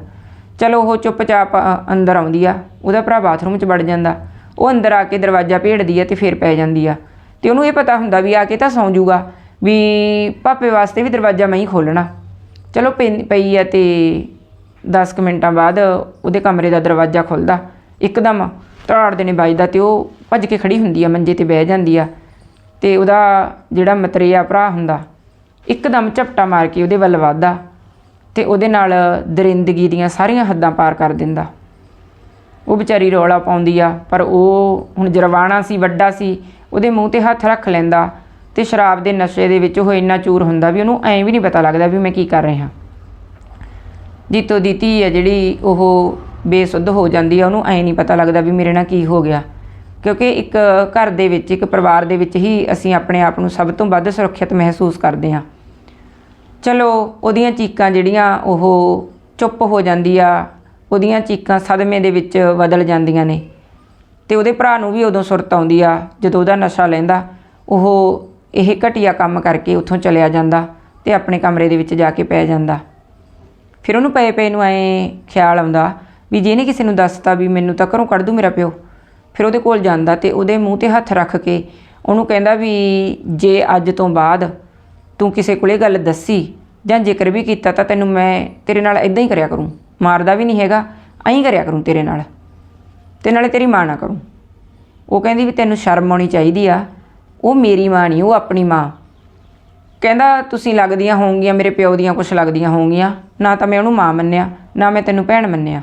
ਚਲੋ ਉਹ ਚੁੱਪਚਾਪ ਅ, ਅੰਦਰ ਆਉਂਦੀ ਆ। ਉਹਦਾ ਭਰਾ ਬਾਥਰੂਮ 'ਚ ਵੜ ਜਾਂਦਾ। ਉਹ ਅੰਦਰ ਆ ਕੇ ਦਰਵਾਜ਼ਾ ਭੇੜਦੀ ਆ ਤੇ ਫਿਰ ਪੈ ਜਾਂਦੀ ਆ। ਤੇ ਉਹਨੂੰ ਇਹ ਪਤਾ ਹੁੰਦਾ ਵੀ ਆ ਕੇ ਤਾਂ ਸੌਂ ਜੂਗਾ ਵੀ ਪਾਪੇ ਵਾਸਤੇ ਵੀ ਦਰਵਾਜ਼ਾ ਮੈਂ ਹੀ ਖੋਲਣਾ ਚਲੋ ਪਈ- ਪਈ ਆ ਤੇ 10 ਕੁ ਮਿੰਟਾਂ ਬਾਅਦ ਉਹਦੇ ਕਮਰੇ ਦਾ ਦਰਵਾਜ਼ਾ ਖੁੱਲਦਾ। ਇੱਕਦਮ ਧੜਾੜ ਦੇ ਨੇ ਵੱਜਦਾ ਤੇ ਉਹ ਭੱਜ ਕੇ ਖੜੀ ਹੁੰਦੀ ਆ, ਮੰਜੇ ਤੇ ਬਹਿ ਜਾਂਦੀ ਆ। ਤੇ ਉਹਦਾ ਜਿਹੜਾ ਮਤਰੇਆ ਭਰਾ ਹੁੰਦਾ, ਇੱਕਦਮ ਝਪਟਾ ਮਾਰ ਕੇ ਉਹਦੇ ਵੱਲ ਵੱਧਦਾ ਤੇ ਉਹਦੇ ਨਾਲ ਦਰਿੰਦਗੀ ਦੀਆਂ ਸਾਰੀਆਂ ਹੱਦਾਂ ਪਾਰ ਕਰ ਦਿੰਦਾ। ਉਹ ਵਿਚਾਰੀ ਰੌਲਾ ਪਾਉਂਦੀ ਆ, ਪਰ ਉਹ ਹੁਣ ਜਰਵਾਣਾ ਸੀ, ਵੱਡਾ ਸੀ, ਉਹਦੇ ਮੂੰਹ ਤੇ ਹੱਥ ਰੱਖ ਲੈਂਦਾ ਤੇ ਸ਼ਰਾਬ ਦੇ ਨਸ਼ੇ ਦੇ ਵਿੱਚ ਉਹ ਇੰਨਾ ਚੂਰ ਹੁੰਦਾ ਵੀ ਉਹਨੂੰ ਐਂ ਵੀ ਨਹੀਂ ਪਤਾ ਲੱਗਦਾ ਵੀ ਮੈਂ ਕੀ ਕਰ ਰਿਹਾ। ਜੀਤੋ ਦੀ ਧੀ ਹੈ ਜਿਹੜੀ, ਉਹ ਬੇਸੁੱਧ ਹੋ ਜਾਂਦੀ ਆ, ਉਹਨੂੰ ਐਂ ਨਹੀਂ ਪਤਾ ਲੱਗਦਾ ਵੀ ਮੇਰੇ ਨਾਲ ਕੀ ਹੋ ਗਿਆ। ਕਿਉਂਕਿ ਇੱਕ ਘਰ ਦੇ ਵਿੱਚ, ਇੱਕ ਪਰਿਵਾਰ ਦੇ ਵਿੱਚ ਹੀ ਅਸੀਂ ਆਪਣੇ ਆਪ ਨੂੰ ਸਭ ਤੋਂ ਵੱਧ ਸੁਰੱਖਿਅਤ ਮਹਿਸੂਸ ਕਰਦੇ ਹਾਂ। ਚਲੋ, ਉਹਦੀਆਂ ਚੀਕਾਂ ਜਿਹੜੀਆਂ, ਉਹ ਚੁੱਪ ਹੋ ਜਾਂਦੀ ਆ, ਉਹਦੀਆਂ ਚੀਕਾਂ ਸਦਮੇ ਦੇ ਵਿੱਚ ਬਦਲ ਜਾਂਦੀਆਂ ਨੇ। ਤੇ ਉਹਦੇ ਭਰਾ ਨੂੰ ਵੀ ਉਦੋਂ ਸੁਰਤ ਆਉਂਦੀ ਆ, ਜਦੋਂ ਉਹਦਾ ਨਸ਼ਾ ਲੈਂਦਾ, ਉਹ ਇਹ ਘਟੀਆ ਕੰਮ ਕਰਕੇ ਉੱਥੋਂ ਚਲਿਆ ਜਾਂਦਾ ਤੇ ਆਪਣੇ ਕਮਰੇ ਦੇ ਵਿੱਚ ਜਾ ਕੇ ਪੈ ਜਾਂਦਾ। ਫਿਰ ਉਹਨੂੰ ਪਏ ਪਏ ਨੂੰ ਐ ਖਿਆਲ ਆਉਂਦਾ ਵੀ ਜੇ ਇਹਨੇ ਕਿਸੇ ਨੂੰ ਦੱਸਤਾ ਵੀ ਮੈਨੂੰ ਤਾਂ ਘਰੋਂ ਕੱਢ ਦੂ ਮੇਰਾ ਪਿਓ, ਫਿਰ ਉਹਦੇ ਕੋਲ ਜਾਂਦਾ ਤੇ ਉਹਦੇ ਮੂੰਹ ਤੇ ਹੱਥ ਰੱਖ ਕੇ ਉਹਨੂੰ ਕਹਿੰਦਾ ਵੀ ਜੇ ਅੱਜ ਤੋਂ ਬਾਅਦ ਤੂੰ ਕਿਸੇ ਕੋਲੇ ਗੱਲ ਦੱਸੀ ਜਾਂ ਜ਼ਿਕਰ ਵੀ ਕੀਤਾ ਤਾਂ ਤੈਨੂੰ ਮੈਂ ਤੇਰੇ ਨਾਲ ਇਦਾਂ ਹੀ ਕਰਿਆ ਕਰੂੰ, ਮਾਰਦਾ ਵੀ ਨਹੀਂ ਹੈਗਾ, ਐਂ ਕਰਿਆ ਕਰੂੰ ਤੇਰੇ ਨਾਲ, ਤੇ ਨਾਲੇ ਤੇਰੀ ਮਾਂ ਨਾ ਕਰੂੰ। ਉਹ ਕਹਿੰਦੀ ਵੀ ਤੈਨੂੰ ਸ਼ਰਮ ਆਉਣੀ ਚਾਹੀਦੀ ਆ, ਉਹ ਮੇਰੀ ਮਾਂ ਨਹੀਂ, ਉਹ ਆਪਣੀ ਮਾਂ। ਕਹਿੰਦਾ, ਤੁਸੀਂ ਲੱਗਦੀਆਂ ਹੋਵਗੀਆਂ, ਮੇਰੇ ਪਿਓ ਦੀਆਂ ਕੁਛ ਲੱਗਦੀਆਂ ਹੋਵਗੀਆਂ। ਨਾ ਤਾਂ ਮੈਂ ਉਹਨੂੰ ਮਾਂ ਮੰਨਿਆ, ਨਾ ਮੈਂ ਤੈਨੂੰ ਭੈਣ ਮੰਨਿਆ।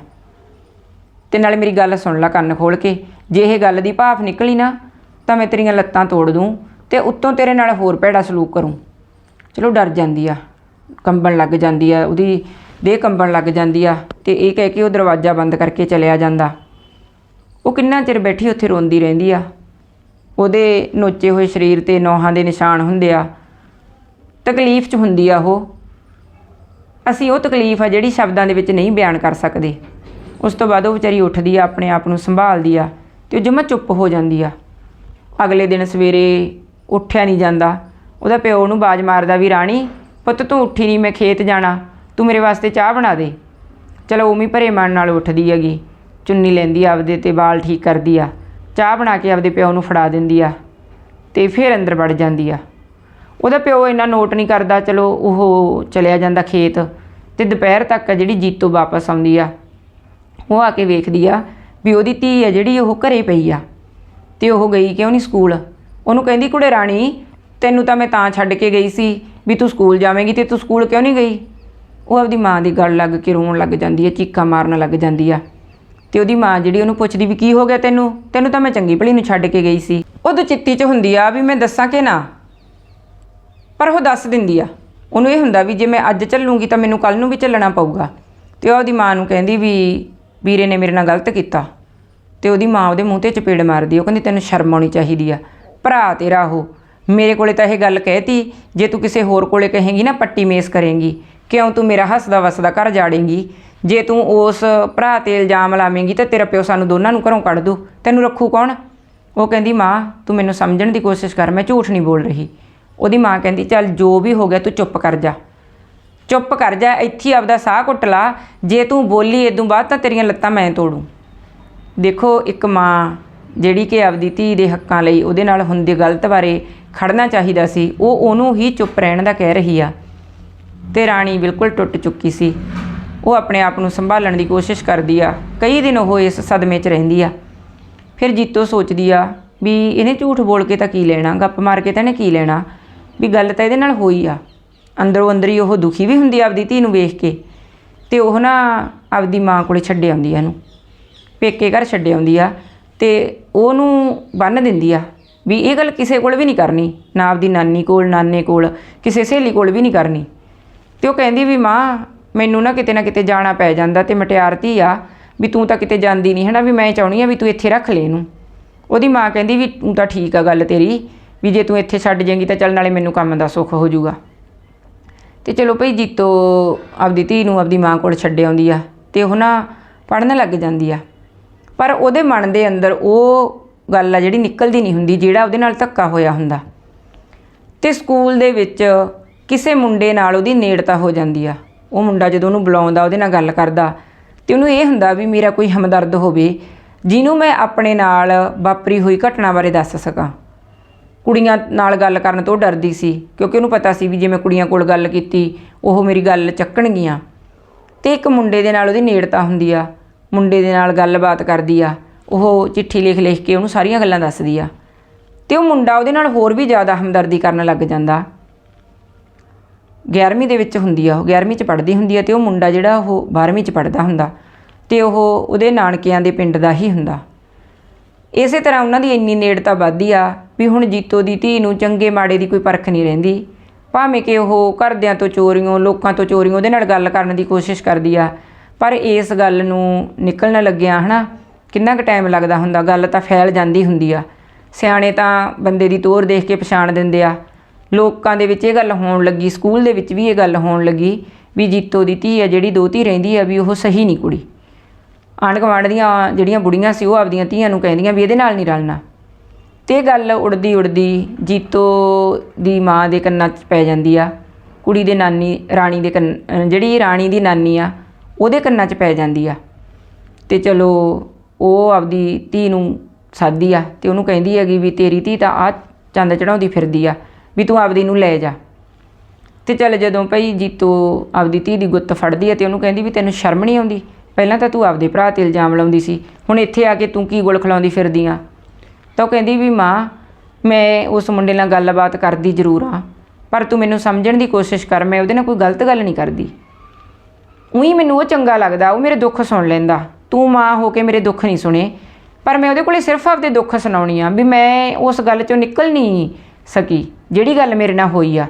ਤੇ ਨਾਲੇ ਮੇਰੀ ਗੱਲ ਸੁਣ ਲੈ ਕੰਨ ਖੋਲ ਕੇ। ਜੇ ਇਹ ਗੱਲ ਦੀ ਭਾਫ ਨਿਕਲੀ ਨਾ, ਤਾਂ ਮੈਂ ਤੇਰੀਆਂ ਲੱਤਾਂ ਤੋੜ ਦੂੰ ਤੇ ਉੱਤੋਂ ਤੇਰੇ ਨਾਲ ਹੋਰ ਭੈੜਾ ਸਲੂਕ ਕਰੂੰ। ਚਲੋ, ਡਰ ਜਾਂਦੀ ਆ। ਕੰਬਣ ਲੱਗ ਜਾਂਦੀ ਆ, ਉਹਦੀ ਦੇਹ ਕੰਬਣ ਲੱਗ ਜਾਂਦੀ ਆ ਤੇ ਇਹ ਕਹਿ ਕੇ ਉਹ ਦਰਵਾਜ਼ਾ ਬੰਦ ਕਰਕੇ ਚਲਿਆ ਜਾਂਦਾ। ਉਹ ਕਿੰਨਾ ਚਿਰ ਬੈਠੀ ਉੱਥੇ ਰੋਂਦੀ ਰਹਿੰਦੀ ਆ। ਉਹਦੇ ਨੋਚੇ ਹੋਏ ਸਰੀਰ ਤੇ ਨੋਹਾਂ ਦੇ ਨਿਸ਼ਾਨ ਹੁੰਦੇ ਆ। ਤਕਲੀਫ 'ਚ ਹੁੰਦੀ ਆ ਉਹ। ਅਸੀਂ ਉਹ ਤਕਲੀਫ ਆ ਜਿਹੜੀ ਸ਼ਬਦਾਂ ਦੇ ਵਿੱਚ ਨਹੀਂ ਬਿਆਨ ਕਰ ਸਕਦੇ। ਉਸ ਤੋਂ ਬਾਅਦ ਉਹ ਵਿਚਾਰੀ ਉੱਠਦੀ ਆ, ਆਪਣੇ ਆਪ ਨੂੰ ਸੰਭਾਲਦੀ ਆ ਤੇ ਉਹ ਜਮਾ ਚੁੱਪ ਹੋ ਜਾਂਦੀ ਆ। ਅਗਲੇ ਦਿਨ ਸਵੇਰੇ ਉੱਠਿਆ ਨਹੀਂ ਜਾਂਦਾ। ਉਹਦਾ ਪਿਓ ਉਹਨੂੰ ਬਾਜ ਮਾਰਦਾ ਵੀ, ਰਾਣੀ, ਪੁੱਤ ਤੂੰ ਉੱਠੀ ਨਹੀਂ, ਮੈਂ ਖੇਤ ਜਾਣਾ। ਤੂੰ ਮੇਰੇ ਵਾਸਤੇ ਚਾਹ ਬਣਾ ਦੇ। ਚਲੋ ਉਮੀ ਭਰੇ ਮਨ ਨਾਲ ਉੱਠਦੀ ਹੈਗੀ। ਚੁੰਨੀ ਲੈਂਦੀ ਆ ਆਪਦੇ ਤੇ, ਵਾਲ ਠੀਕ ਕਰਦੀ ਆ। ਚਾਹ ਬਣਾ ਕੇ ਆਪਦੇ ਪਿਓ ਨੂੰ ਫੜਾ ਦਿੰਦੀ ਆ ਤੇ ਫਿਰ ਅੰਦਰ ਵੜ ਜਾਂਦੀ ਆ। ਉਹਦਾ ਪਿਓ ਇੰਨਾ ਨੋਟ ਨਹੀਂ ਕਰਦਾ, ਚਲੋ ਉਹ ਚਲਿਆ ਜਾਂਦਾ ਖੇਤ ਤੇ ਦੁਪਹਿਰ ਤੱਕ ਆ ਜਿਹੜੀ ਜੀਤੋ ਵਾਪਸ ਆਉਂਦੀ ਆ, ਉਹ ਆ ਕੇ ਵੇਖਦੀ ਆ ਵੀ ਉਹਦੀ ਧੀ ਆ ਜਿਹੜੀ ਉਹ ਘਰੇ ਪਈ ਆ ਤੇ ਉਹ ਗਈ ਕਿਉਂ ਨਹੀਂ ਸਕੂਲ? ਉਹਨੂੰ ਕਹਿੰਦੀ, ਕੁੜੇ ਰਾਣੀ, ਤੈਨੂੰ ਤਾਂ ਮੈਂ ਤਾਂ ਛੱਡ ਕੇ ਗਈ ਸੀ ਵੀ ਤੂੰ ਸਕੂਲ ਜਾਵੇਂਗੀ ਤੇ ਤੂੰ ਸਕੂਲ ਕਿਉਂ ਨਹੀਂ ਗਈ? ਉਹ ਆਪਦੀ ਮਾਂ ਦੀ ਗੱਲ ਲੱਗ ਕੇ ਰੋਣ ਲੱਗ ਜਾਂਦੀ ਹੈ ਚੀਕਾਂ ਮਾਰਨ ਲੱਗ ਜਾਂਦੀ ਆ। ਤੇ ਉਹਦੀ ਮਾਂ ਜਿਹੜੀ ਉਹਨੂੰ ਪੁੱਛਦੀ ਵੀ ਕੀ ਹੋ ਗਿਆ ਤੈਨੂੰ? ਤੈਨੂੰ ਤਾਂ ਮੈਂ ਚੰਗੀ ਭਲੀ ਨੂੰ ਛੱਡ ਕੇ ਗਈ ਸੀ। ਉਹ ਦੁਚਿੱਤੀ 'ਚ ਹੁੰਦੀ ਆ ਵੀ ਮੈਂ ਦੱਸਾਂ ਕਿ ਨਾ? ਪਰ ਉਹ ਦੱਸ ਦਿੰਦੀ ਆ। ਉਹਨੂੰ ਇਹ ਹੁੰਦਾ ਵੀ ਜੇ ਮੈਂ ਅੱਜ ਚੱਲੂੰਗੀ ਤਾਂ ਮੈਨੂੰ ਕੱਲ ਨੂੰ ਵੀ ਚੱਲਣਾ ਪਊਗਾ। ਤੇ ਉਹ ਉਹਦੀ ਮਾਂ ਨੂੰ ਕਹਿੰਦੀ ਵੀ ਵੀਰੇ ਨੇ ਮੇਰੇ ਨਾਲ ਗਲਤ ਕੀਤਾ। ਤੇ ਉਹਦੀ ਮਾਂ ਉਹਦੇ ਮੂੰਹ ਤੇ ਚਪੇੜ ਮਾਰਦੀ ਉਹ ਕਹਿੰਦੀ ਤੈਨੂੰ ਸ਼ਰਮ ਆਉਣੀ ਚਾਹੀਦੀ ਆ। ਭਰਾ ਤੇਰਾ ਉਹ। ਮੇਰੇ ਕੋਲੇ ਤਾਂ ਇਹ ਗੱਲ ਕਹਿਤੀ, ਜੇ ਤੂੰ ਕਿਸੇ ਹੋਰ ਕੋਲੇ ਕਹੇਂਗੀ ਨਾ ਪੱਟੀ ਮੇਸ ਕਰੇਂਗੀ। ਕਿਉਂ ਤੂੰ ਮੇਰਾ ਹੱਸਦਾ ਵਸਦਾ ਘਰ ਜਾੜੇਂਗੀ? ਜੇ ਤੂੰ ਉਸ ਭਰਾ ਤੇ ਇਲਜ਼ਾਮ ਲਾਵੇਂਗੀ ਤਾਂ ਤੇਰਾ ਪਿਓ ਸਾਨੂੰ ਦੋਨਾਂ ਨੂੰ ਘਰੋਂ ਕੱਢ ਦੂ। ਤੈਨੂੰ ਰੱਖੂ ਕੌਣ? ਉਹ ਕਹਿੰਦੀ, ਮਾਂ, ਤੂੰ ਮੈਨੂੰ ਸਮਝਣ ਦੀ ਕੋਸ਼ਿਸ਼ ਕਰ। ਮੈਂ ਝੂਠ ਨਹੀਂ ਬੋਲ ਰਹੀ। ਉਹਦੀ ਮਾਂ ਕਹਿੰਦੀ, ਚੱਲ ਜੋ ਵੀ ਹੋ ਗਿਆ ਤੂੰ ਚੁੱਪ ਕਰ ਜਾ। ਚੁੱਪ ਕਰ ਜਾ, ਇੱਥੇ ਆਪਦਾ ਸਾਹ ਘੁੱਟ ਲਾ। ਜੇ ਤੂੰ ਬੋਲੀ ਇਦੋਂ ਬਾਅਦ ਤਾਂ ਤੇਰੀਆਂ ਲੱਤਾਂ ਮੈਂ ਤੋੜੂ। ਦੇਖੋ, ਇੱਕ ਮਾਂ ਜਿਹੜੀ ਕਿ ਆਪਦੀ ਧੀ ਦੇ ਹੱਕਾਂ ਲਈ ਉਹਦੇ ਨਾਲ ਹੁੰਦੇ ਗਲਤ ਬਾਰੇ ਖੜਨਾ ਚਾਹੀਦਾ ਸੀ, ਉਹ ਉਹਨੂੰ ਹੀ ਚੁੱਪ ਰਹਿਣ ਦਾ ਕਹਿ ਰਹੀ ਆ। ਤੇ ਰਾਣੀ ਬਿਲਕੁਲ ਟੁੱਟ ਚੁੱਕੀ ਸੀ। ਉਹ ਆਪਣੇ ਆਪ ਨੂੰ ਸੰਭਾਲਣ ਦੀ ਕੋਸ਼ਿਸ਼ ਕਰਦੀ ਆ। ਕਈ ਦਿਨ ਉਹ ਇਸ ਸਦਮੇ 'ਚ ਰਹਿੰਦੀ ਆ। ਫਿਰ ਜੀਤੋ ਸੋਚਦੀ ਆ ਵੀ ਇਹਨੇ ਝੂਠ ਬੋਲ ਕੇ ਤਾਂ ਕੀ ਲੈਣਾ, ਗੱਪ ਮਾਰ ਕੇ ਤਾਂ ਇਹਨੇ ਕੀ ਲੈਣਾ। ਵੀ ਗੱਲ ਤਾਂ ਇਹਦੇ ਨਾਲ ਹੋਈ ਆ। ਅੰਦਰੋਂ ਅੰਦਰ ਹੀ ਉਹ ਦੁਖੀ ਵੀ ਹੁੰਦੀ ਆ ਆਪਦੀ ਧੀ ਨੂੰ ਵੇਖ ਕੇ ਤੇ ਉਹ ਨਾ ਆਪਦੀ ਮਾਂ ਕੋਲੇ ਛੱਡ ਆਉਂਦੀ ਆ ਇਹਨੂੰ, ਪੇਕੇ ਘਰ ਛੱਡ ਆਉਂਦੀ ਆ ਤੇ ਉਹਨੂੰ ਬੰਨ ਦਿੰਦੀ ਆ ਵੀ ਇਹ ਗੱਲ ਕਿਸੇ ਕੋਲ ਵੀ ਨਹੀਂ ਕਰਨੀ, ਨਾ ਆਪਦੀ ਨਾਨੀ ਕੋਲ, ਨਾਨੇ ਕੋਲ, ਕਿਸੇ ਸਹੇਲੀ ਕੋਲ ਵੀ ਨਹੀਂ ਕਰਨੀ। ਤੇ ਉਹ ਕਹਿੰਦੀ ਵੀ ਮਾਂ, ਮੈਨੂੰ ਨਾ ਕਿਤੇ ਨਾ ਕਿਤੇ ਜਾਣਾ ਪੈ ਜਾਂਦਾ ਤੇ ਮਟਿਆਰ ਧੀ ਆ, ਵੀ ਤੂੰ ਤਾਂ ਕਿਤੇ ਜਾਂਦੀ ਨਹੀਂ ਹਨਾ, ਵੀ ਮੈਂ ਚਾਹੁੰਦੀ ਆ ਵੀ ਤੂੰ ਇੱਥੇ ਰੱਖ ਲੈ ਇਹਨੂੰ। ਉਹਦੀ ਮਾਂ ਕਹਿੰਦੀ ਵੀ ਤੂੰ ਤਾਂ ਠੀਕ ਆ ਗੱਲ ਤੇਰੀ ਵੀ ਜੇ ਤੂੰ ਇੱਥੇ ਛੱਡ ਜਾਏਂਗੀ ਤਾਂ ਚੱਲ ਨਾਲੇ ਮੈਨੂੰ ਕੰਮ ਦਾ ਸੁੱਖ ਹੋ ਜਾਊਗਾ। ਤੇ ਚਲੋ ਭਈ ਜੀਤੋ ਆਪਦੀ ਧੀ ਨੂੰ ਆਪਦੀ ਮਾਂ ਕੋਲ ਛੱਡ ਆਉਂਦੀ ਆ ਤੇ ਉਹ ਨਾ ਪੜਨ ਲੱਗ ਜਾਂਦੀ ਆ। ਪਰ ਉਹਦੇ ਮਨ ਦੇ ਅੰਦਰ ਉਹ ਗੱਲ ਆ ਜਿਹੜੀ ਨਿਕਲਦੀ ਨਹੀਂ ਹੁੰਦੀ, ਜਿਹੜਾ ਉਹਦੇ ਨਾਲ ਧੱਕਾ ਹੋਇਆ ਹੁੰਦਾ। ਤੇ ਸਕੂਲ ਦੇ ਵਿੱਚ ਕਿਸੇ ਮੁੰਡੇ ਨਾਲ ਉਹਦੀ ਨੇੜਤਾ ਹੋ ਜਾਂਦੀ ਆ। ਉਹ ਮੁੰਡਾ ਜਦੋਂ ਉਹਨੂੰ ਬੁਲਾਉਂਦਾ, ਉਹਦੇ ਨਾਲ ਗੱਲ ਕਰਦਾ, ਤੇ ਉਹਨੂੰ ਇਹ ਹੁੰਦਾ ਵੀ ਮੇਰਾ ਕੋਈ ਹਮਦਰਦ ਹੋਵੇ, ਜਿਹਨੂੰ ਮੈਂ ਆਪਣੇ ਨਾਲ ਵਾਪਰੀ ਹੋਈ ਘਟਨਾ ਬਾਰੇ ਦੱਸ ਸਕਾਂ। ਕੁੜੀਆਂ ਨਾਲ ਗੱਲ ਕਰਨ ਤੋਂ ਡਰਦੀ ਸੀ, ਕਿਉਂਕਿ ਉਹਨੂੰ ਪਤਾ ਸੀ ਵੀ ਜੇ ਮੈਂ ਕੁੜੀਆਂ ਕੋਲ ਗੱਲ ਕੀਤੀ, ਉਹ ਮੇਰੀ ਗੱਲ ਚੱਕਣਗੀਆਂ। ਤੇ ਇੱਕ ਮੁੰਡੇ ਦੇ ਨਾਲ ਉਹਦੀ ਨੇੜਤਾ ਹੁੰਦੀ ਆ, ਮੁੰਡੇ ਦੇ ਨਾਲ ਗੱਲਬਾਤ ਕਰਦੀ ਆ, ਉਹ ਚਿੱਠੀ ਲਿਖ ਲਿਖ ਕੇ ਉਹਨੂੰ ਸਾਰੀਆਂ ਗੱਲਾਂ ਦੱਸਦੀ ਆ। ਤੇ ਉਹ ਮੁੰਡਾ ਉਹਦੇ ਨਾਲ ਹੋਰ ਵੀ ਜ਼ਿਆਦਾ ਹਮਦਰਦੀ ਕਰਨ ਲੱਗ ਜਾਂਦਾ। 11ਵੀਂ ਦੇ ਵਿੱਚ ਹੁੰਦੀ ਆ, ਉਹ 11ਵੀਂ ਚ ਪੜ੍ਹਦੀ ਹੁੰਦੀ ਆ ਤੇ ਉਹ ਮੁੰਡਾ ਜਿਹੜਾ ਉਹ 12ਵੀਂ ਚ ਪੜ੍ਹਦਾ ਹੁੰਦਾ, ਤੇ ਉਹ ਉਹਦੇ ਨਾਨਕਿਆਂ ਦੇ ਪਿੰਡ ਦਾ ਹੀ ਹੁੰਦਾ। ਇਸੇ ਤਰ੍ਹਾਂ ਉਹਨਾਂ ਦੀ ਇੰਨੀ ਨੇੜਤਾ ਵੱਧਦੀ ਆ ਵੀ ਹੁਣ ਜੀਤੋ ਦੀ ਧੀ ਨੂੰ ਚੰਗੇ ਮਾੜੇ ਦੀ ਕੋਈ ਪਰਖ ਨਹੀਂ ਰਹਿੰਦੀ। ਭਾਵੇਂ ਕਿ ਉਹ ਘਰਦਿਆਂ ਤੋਂ ਚੋਰੀਆਂ ਲੋਕਾਂ ਤੋਂ ਚੋਰੀਆਂ ਉਹਦੇ ਨਾਲ ਗੱਲ ਕਰਨ ਦੀ ਕੋਸ਼ਿਸ਼ ਕਰਦੀ ਆ, ਪਰ ਇਸ ਗੱਲ ਨੂੰ ਨਿਕਲਣ ਲੱਗਿਆ ਹਨਾ, ਕਿੰਨਾ ਕੁ ਟਾਈਮ ਲੱਗਦਾ ਹੁੰਦਾ, ਗੱਲ ਤਾਂ ਫੈਲ ਜਾਂਦੀ ਹੁੰਦੀ ਆ। ਸਿਆਣੇ ਤਾਂ ਬੰਦੇ ਦੀ ਤੋਰ ਦੇਖ ਕੇ ਪਛਾਣ ਦਿੰਦੇ ਆ। ਲੋਕਾਂ ਦੇ ਵਿੱਚ ਇਹ ਗੱਲ ਹੋਣ ਲੱਗੀ, ਸਕੂਲ ਦੇ ਵਿੱਚ ਵੀ ਇਹ ਗੱਲ ਹੋਣ ਲੱਗੀ ਵੀ ਜੀਤੋ ਦੀ ਧੀ ਆ ਜਿਹੜੀ ਦੋਤੀ ਰਹਿੰਦੀ ਆ ਵੀ ਉਹ ਸਹੀ ਨਹੀਂ ਕੁੜੀ। ਆਂਢ ਗੁਆਂਢ ਦੀਆਂ ਜਿਹੜੀਆਂ ਬੁੜੀਆਂ ਸੀ ਉਹ ਆਪਦੀਆਂ ਧੀਆਂ ਨੂੰ ਕਹਿੰਦੀਆਂ ਵੀ ਇਹਦੇ ਨਾਲ ਨਹੀਂ ਰਲਣਾ। ਤੇ ਗੱਲ ਉੜਦੀ ਉੜਦੀ ਜੀਤੋ ਦੀ ਮਾਂ ਦੇ ਕੰਨਾਂ 'ਚ ਪੈ ਜਾਂਦੀ ਆ, ਕੁੜੀ ਦੇ ਨਾਨੀ, ਰਾਣੀ ਦੇ ਕੰਨ ਜਿਹੜੀ ਰਾਣੀ ਦੀ ਨਾਨੀ ਆ, ਉਹਦੇ ਕੰਨਾਂ 'ਚ ਪੈ ਜਾਂਦੀ ਆ। ਤੇ ਚਲੋ ਉਹ ਆਪਦੀ ਧੀ ਨੂੰ ਸਾਦੀ ਆ ਤੇ ਉਹਨੂੰ ਕਹਿੰਦੀ ਹੈਗੀ ਵੀ ਤੇਰੀ ਧੀ ਤਾਂ ਆ ਚੰਦ ਚੜਾਉਂਦੀ ਫਿਰਦੀ ਆ, ਵੀ ਤੂੰ ਆਪਦੀ ਨੂੰ ਲੈ ਜਾ। ਤੇ ਚੱਲ ਜਦੋਂ ਭਈ ਜੀਤੋ ਆਪਦੀ ਧੀ ਦੀ ਗੁੱਤ ਫੜਦੀ ਹੈ ਤੇ ਉਹਨੂੰ ਕਹਿੰਦੀ ਵੀ ਤੈਨੂੰ ਸ਼ਰਮ ਨਹੀਂ ਆਉਂਦੀ? ਪਹਿਲਾਂ ਤਾਂ ਤੂੰ ਆਪਦੇ ਭਰਾ ਤੇ ਇਲਜ਼ਾਮ ਲਾਉਂਦੀ ਸੀ, ਹੁਣ ਇੱਥੇ ਆ ਕੇ ਤੂੰ ਕੀ ਗੁਲ ਖਲਾਉਂਦੀ ਫਿਰਦੀ ਆ ਤਾਂ ਉਹ ਕਹਿੰਦੀ ਵੀ ਮਾਂ, ਮੈਂ ਉਸ ਮੁੰਡੇ ਨਾਲ ਗੱਲਬਾਤ ਕਰਦੀ ਜ਼ਰੂਰ ਆ ਪਰ ਤੂੰ ਮੈਨੂੰ ਸਮਝਣ ਦੀ ਕੋਸ਼ਿਸ਼ ਕਰ, ਮੈਂ ਉਹਦੇ ਨਾਲ ਕੋਈ ਗਲਤ ਗੱਲ ਨਹੀਂ ਕਰਦੀ। ਉਹੀ ਮੈਨੂੰ ਉਹ ਚੰਗਾ ਲੱਗਦਾ, ਉਹ ਮੇਰੇ ਦੁੱਖ ਸੁਣ ਲੈਂਦਾ। ਤੂੰ ਮਾਂ ਹੋ ਕੇ ਮੇਰੇ ਦੁੱਖ ਨਹੀਂ ਸੁਣੇ, ਪਰ ਮੈਂ ਉਹਦੇ ਕੋਲੇ ਸਿਰਫ ਆਪਦੇ ਦੁੱਖ ਸੁਣਾਉਣੀ ਆ, ਵੀ ਮੈਂ ਉਸ ਗੱਲ ਚੋਂ ਨਿਕਲ ਨਹੀਂ ਸਕੀ, ਜਿਹੜੀ ਗੱਲ ਮੇਰੇ ਨਾਲ ਹੋਈ ਆ।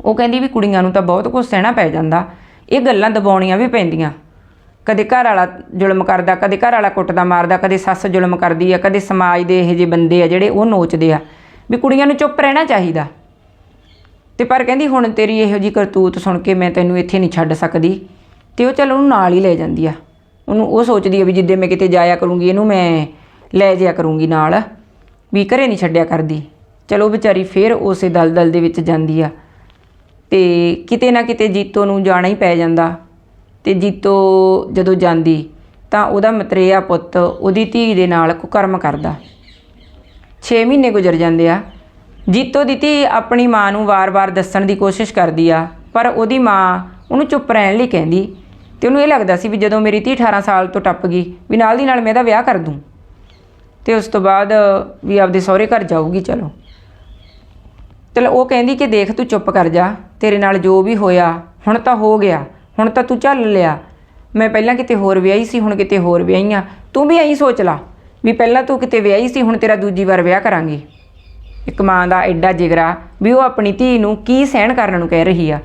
ਉਹ ਕਹਿੰਦੀ ਵੀ ਕੁੜੀਆਂ ਨੂੰ ਤਾਂ ਬਹੁਤ ਕੁਝ ਸਹਿਣਾ ਪੈ ਜਾਂਦਾ, ਇਹ ਗੱਲਾਂ ਦਬਾਉਣੀਆਂ ਵੀ ਪੈਂਦੀਆਂ। ਕਦੇ ਘਰ ਵਾਲਾ ਜ਼ੁਲਮ ਕਰਦਾ, ਕਦੇ ਘਰ ਵਾਲਾ ਕੁੱਟਦਾ, ਮਾਰਦਾ, ਕਦੇ ਸੱਸ ਜ਼ੁਲਮ ਕਰਦੀ ਆ, ਕਦੇ ਸਮਾਜ ਦੇ ਇਹੋ ਜਿਹੇ ਬੰਦੇ ਆ ਜਿਹੜੇ ਉਹ ਨੋਚਦੇ ਆ ਵੀ ਕੁੜੀਆਂ ਨੂੰ ਚੁੱਪ ਰਹਿਣਾ ਚਾਹੀਦਾ। ਤੇ ਪਰ ਕਹਿੰਦੀ, ਹੁਣ ਤੇਰੀ ਇਹੋ ਜੀ ਕਰਤੂਤ ਸੁਣ ਕੇ ਮੈਂ ਤੈਨੂੰ ਇੱਥੇ ਨਹੀਂ ਛੱਡ ਸਕਦੀ। ਤੇ ਉਹ ਚੱਲ ਉਹਨੂੰ ਨਾਲ ਹੀ ਲੈ ਜਾਂਦੀ ਆ। ਉਹਨੂੰ ਉਹ ਸੋਚਦੀ ਆ ਵੀ ਜਿੱਦੇ ਮੈਂ ਕਿਤੇ ਜਾਇਆ ਕਰੂੰਗੀ, ਇਹਨੂੰ ਮੈਂ ਲੈ ਜਾਇਆ ਕਰੂੰਗੀ ਨਾਲ, ਵੀ ਘਰੇ ਨਹੀਂ ਛੱਡਿਆ ਕਰਦੀ। ਚਲੋ ਵਿਚਾਰੀ ਫੇਰ ਉਸੇ ਦਲਦਲ ਦੇ ਵਿੱਚ ਜਾਂਦੀ ਆ। ਤੇ ਕਿਤੇ ਨਾ ਕਿਤੇ ਜੀਤੋ ਨੂੰ ਜਾਣਾ ਹੀ ਪੈ ਜਾਂਦਾ। ਤੇ ਜੀਤੋ ਜਦੋਂ ਜਾਂਦੀ, ਤਾਂ ਉਹਦਾ ਮਤਰੇਆ ਪੁੱਤ ਉਹਦੀ ਧੀ ਦੇ ਨਾਲ ਕੁਕਰਮ ਕਰਦਾ। 6 ਮਹੀਨੇ ਗੁਜ਼ਰ ਜਾਂਦੇ ਆ। ਜੀਤੋ ਦੀ ਧੀ ਆਪਣੀ ਮਾਂ ਨੂੰ ਵਾਰ-ਵਾਰ ਦੱਸਣ ਦੀ ਕੋਸ਼ਿਸ਼ ਕਰਦੀ ਆ, ਪਰ ਉਹਦੀ ਮਾਂ ਉਹਨੂੰ ਚੁੱਪ ਰਹਿਣ ਲਈ ਕਹਿੰਦੀ, ਤੇ ਉਹਨੂੰ ਇਹ ਲੱਗਦਾ ਸੀ ਵੀ ਜਦੋਂ ਮੇਰੀ ਧੀ 18 ਸਾਲ ਤੋਂ ਟੱਪ ਗਈ, ਵੀ ਨਾਲ ਦੀ ਨਾਲ ਮੈਂ ਇਹਦਾ ਵਿਆਹ ਕਰ ਦੂੰ। ਤੇ ਉਸ ਤੋਂ ਬਾਅਦ ਵੀ ਆਪਦੇ ਸਹੁਰੇ ਘਰ ਜਾਊਗੀ, ਚਲੋ। ਚਲ, ਉਹ ਕਹਿੰਦੀ ਕਿ ਦੇਖ ਤੂੰ ਚੁੱਪ ਕਰ ਜਾ, ਤੇਰੇ ਨਾਲ ਜੋ ਵੀ ਹੋਇਆ, ਹੁਣ ਤਾਂ ਹੋ ਗਿਆ। ਹੁਣ ਤਾਂ ਤੂੰ ਝੱਲ ਲਿਆ। ਮੈਂ ਪਹਿਲਾਂ ਕਿਤੇ ਹੋਰ ਵਿਆਹੀ ਸੀ, ਹੁਣ ਕਿਤੇ ਹੋਰ ਵਿਆਹੀ ਆ ਤੂੰ ਵੀ ਐਂ ਸੋਚ ਲਾ ਵੀ ਪਹਿਲਾਂ ਤੂੰ ਕਿਤੇ ਵਿਆਹੀ ਸੀ, ਹੁਣ ਤੇਰਾ ਦੂਜੀ ਵਾਰ ਵਿਆਹ ਕਰਾਂਗੇ। ਇੱਕ ਮਾਂ ਦਾ ਐਡਾ ਜਿਗਰਾ ਵੀ ਉਹ ਆਪਣੀ ਧੀ ਨੂੰ ਕੀ ਸਹਿਣ ਕਰਨ ਨੂੰ ਕਹਿ ਰਹੀ ਆ।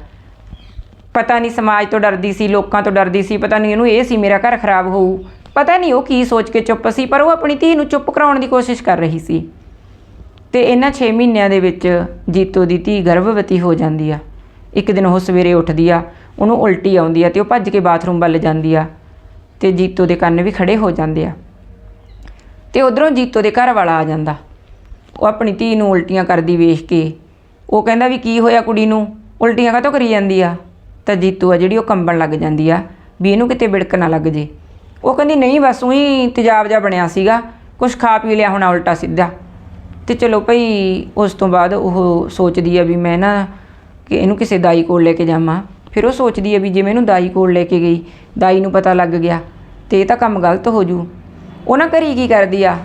ਪਤਾ ਨਹੀਂ ਸਮਾਜ ਤੋਂ ਡਰਦੀ ਸੀ, ਲੋਕਾਂ ਤੋਂ ਡਰਦੀ ਸੀ, ਪਤਾ ਨਹੀਂ ਇਹਨੂੰ ਇਹ ਸੀ ਮੇਰਾ ਘਰ ਖਰਾਬ ਹੋਊ। ਪਤਾ ਨਹੀਂ ਉਹ ਕੀ ਸੋਚ ਕੇ ਚੁੱਪ ਸੀ, ਪਰ ਉਹ ਆਪਣੀ ਧੀ ਨੂੰ ਚੁੱਪ ਕਰਾਉਣ ਦੀ ਕੋਸ਼ਿਸ਼ ਕਰ ਰਹੀ ਸੀ। ਤੇ ਇਹਨਾਂ 6 ਮਹੀਨਿਆਂ ਦੇ ਵਿੱਚ ਜੀਤੋ ਦੀ ਧੀ ਗਰਭਵਤੀ ਹੋ ਜਾਂਦੀ ਆ। ਇੱਕ ਦਿਨ ਉਹ ਸਵੇਰੇ ਉੱਠਦੀ ਆ, ਉਹਨੂੰ ਉਲਟੀ ਆਉਂਦੀ ਆ ਤੇ ਉਹ ਭੱਜ ਕੇ ਬਾਥਰੂਮ ਵੱਲ ਜਾਂਦੀ ਆ ਤੇ ਜੀਤੋ ਦੇ ਕੰਨ ਵੀ ਖੜੇ ਹੋ ਜਾਂਦੇ ਆ। ਤੇ ਉਧਰੋਂ ਜੀਤੋ ਦੇ ਘਰ ਵਾਲਾ ਆ ਜਾਂਦਾ। ਉਹ ਆਪਣੀ ਧੀ ਨੂੰ ਉਲਟੀਆਂ ਕਰਦੀ ਵੇਖ ਕੇ। ਉਹ ਕਹਿੰਦਾ ਵੀ ਕੀ ਹੋਇਆ ਕੁੜੀ ਨੂੰ? ਉਲਟੀਆਂ ਕਾਹਤੋਂ ਕਰੀ ਜਾਂਦੀ ਆ? ਤਾਂ ਜੀਤੂ ਆ ਜਿਹੜੀ ਉਹ ਕੰਬਣ ਲੱਗ ਜਾਂਦੀ ਆ ਵੀ ਇਹਨੂੰ ਕਿਤੇ ਵਿੜਕ ਨਾ ਲੱਗ ਜੇ। ਉਹ ਕਹਿੰਦੀ, ਨਹੀਂ ਬਸ ਉਹੀ ਤੇਜ਼ਾਬ ਜਿਹਾ ਬਣਿਆ ਸੀਗਾ। ਕੁਝ ਖਾ ਪੀ ਲਿਆ ਹੋਣਾ ਉਲਟਾ ਸਿੱਧਾ। ਤੇ ਚਲੋ ਭਈ ਉਸ ਤੋਂ ਬਾਅਦ ਉਹ ਸੋਚਦੀ ਆ ਵੀ ਮੈਂ ਨਾ ਕਿ ਇਹਨੂੰ ਕਿਸੇ ਦਾਈ ਕੋਲ ਲੈ ਕੇ ਜਾਵਾਂ। ਫਿਰ ਉਹ ਸੋਚਦੀ ਹੈ ਵੀ ਜੇ ਮੈਂ ਇਹਨੂੰ ਦਾਈ ਕੋਲ ਲੈ ਕੇ ਗਈ, ਦਾਈ ਨੂੰ ਪਤਾ ਲੱਗ ਗਿਆ, ਤੇ ਇਹ ਤਾਂ ਕੰਮ ਗਲਤ ਹੋ ਜੂ। ਉਹ ਨਾ ਘਰੀ ਕੀ ਕਰਦੀ ਆ?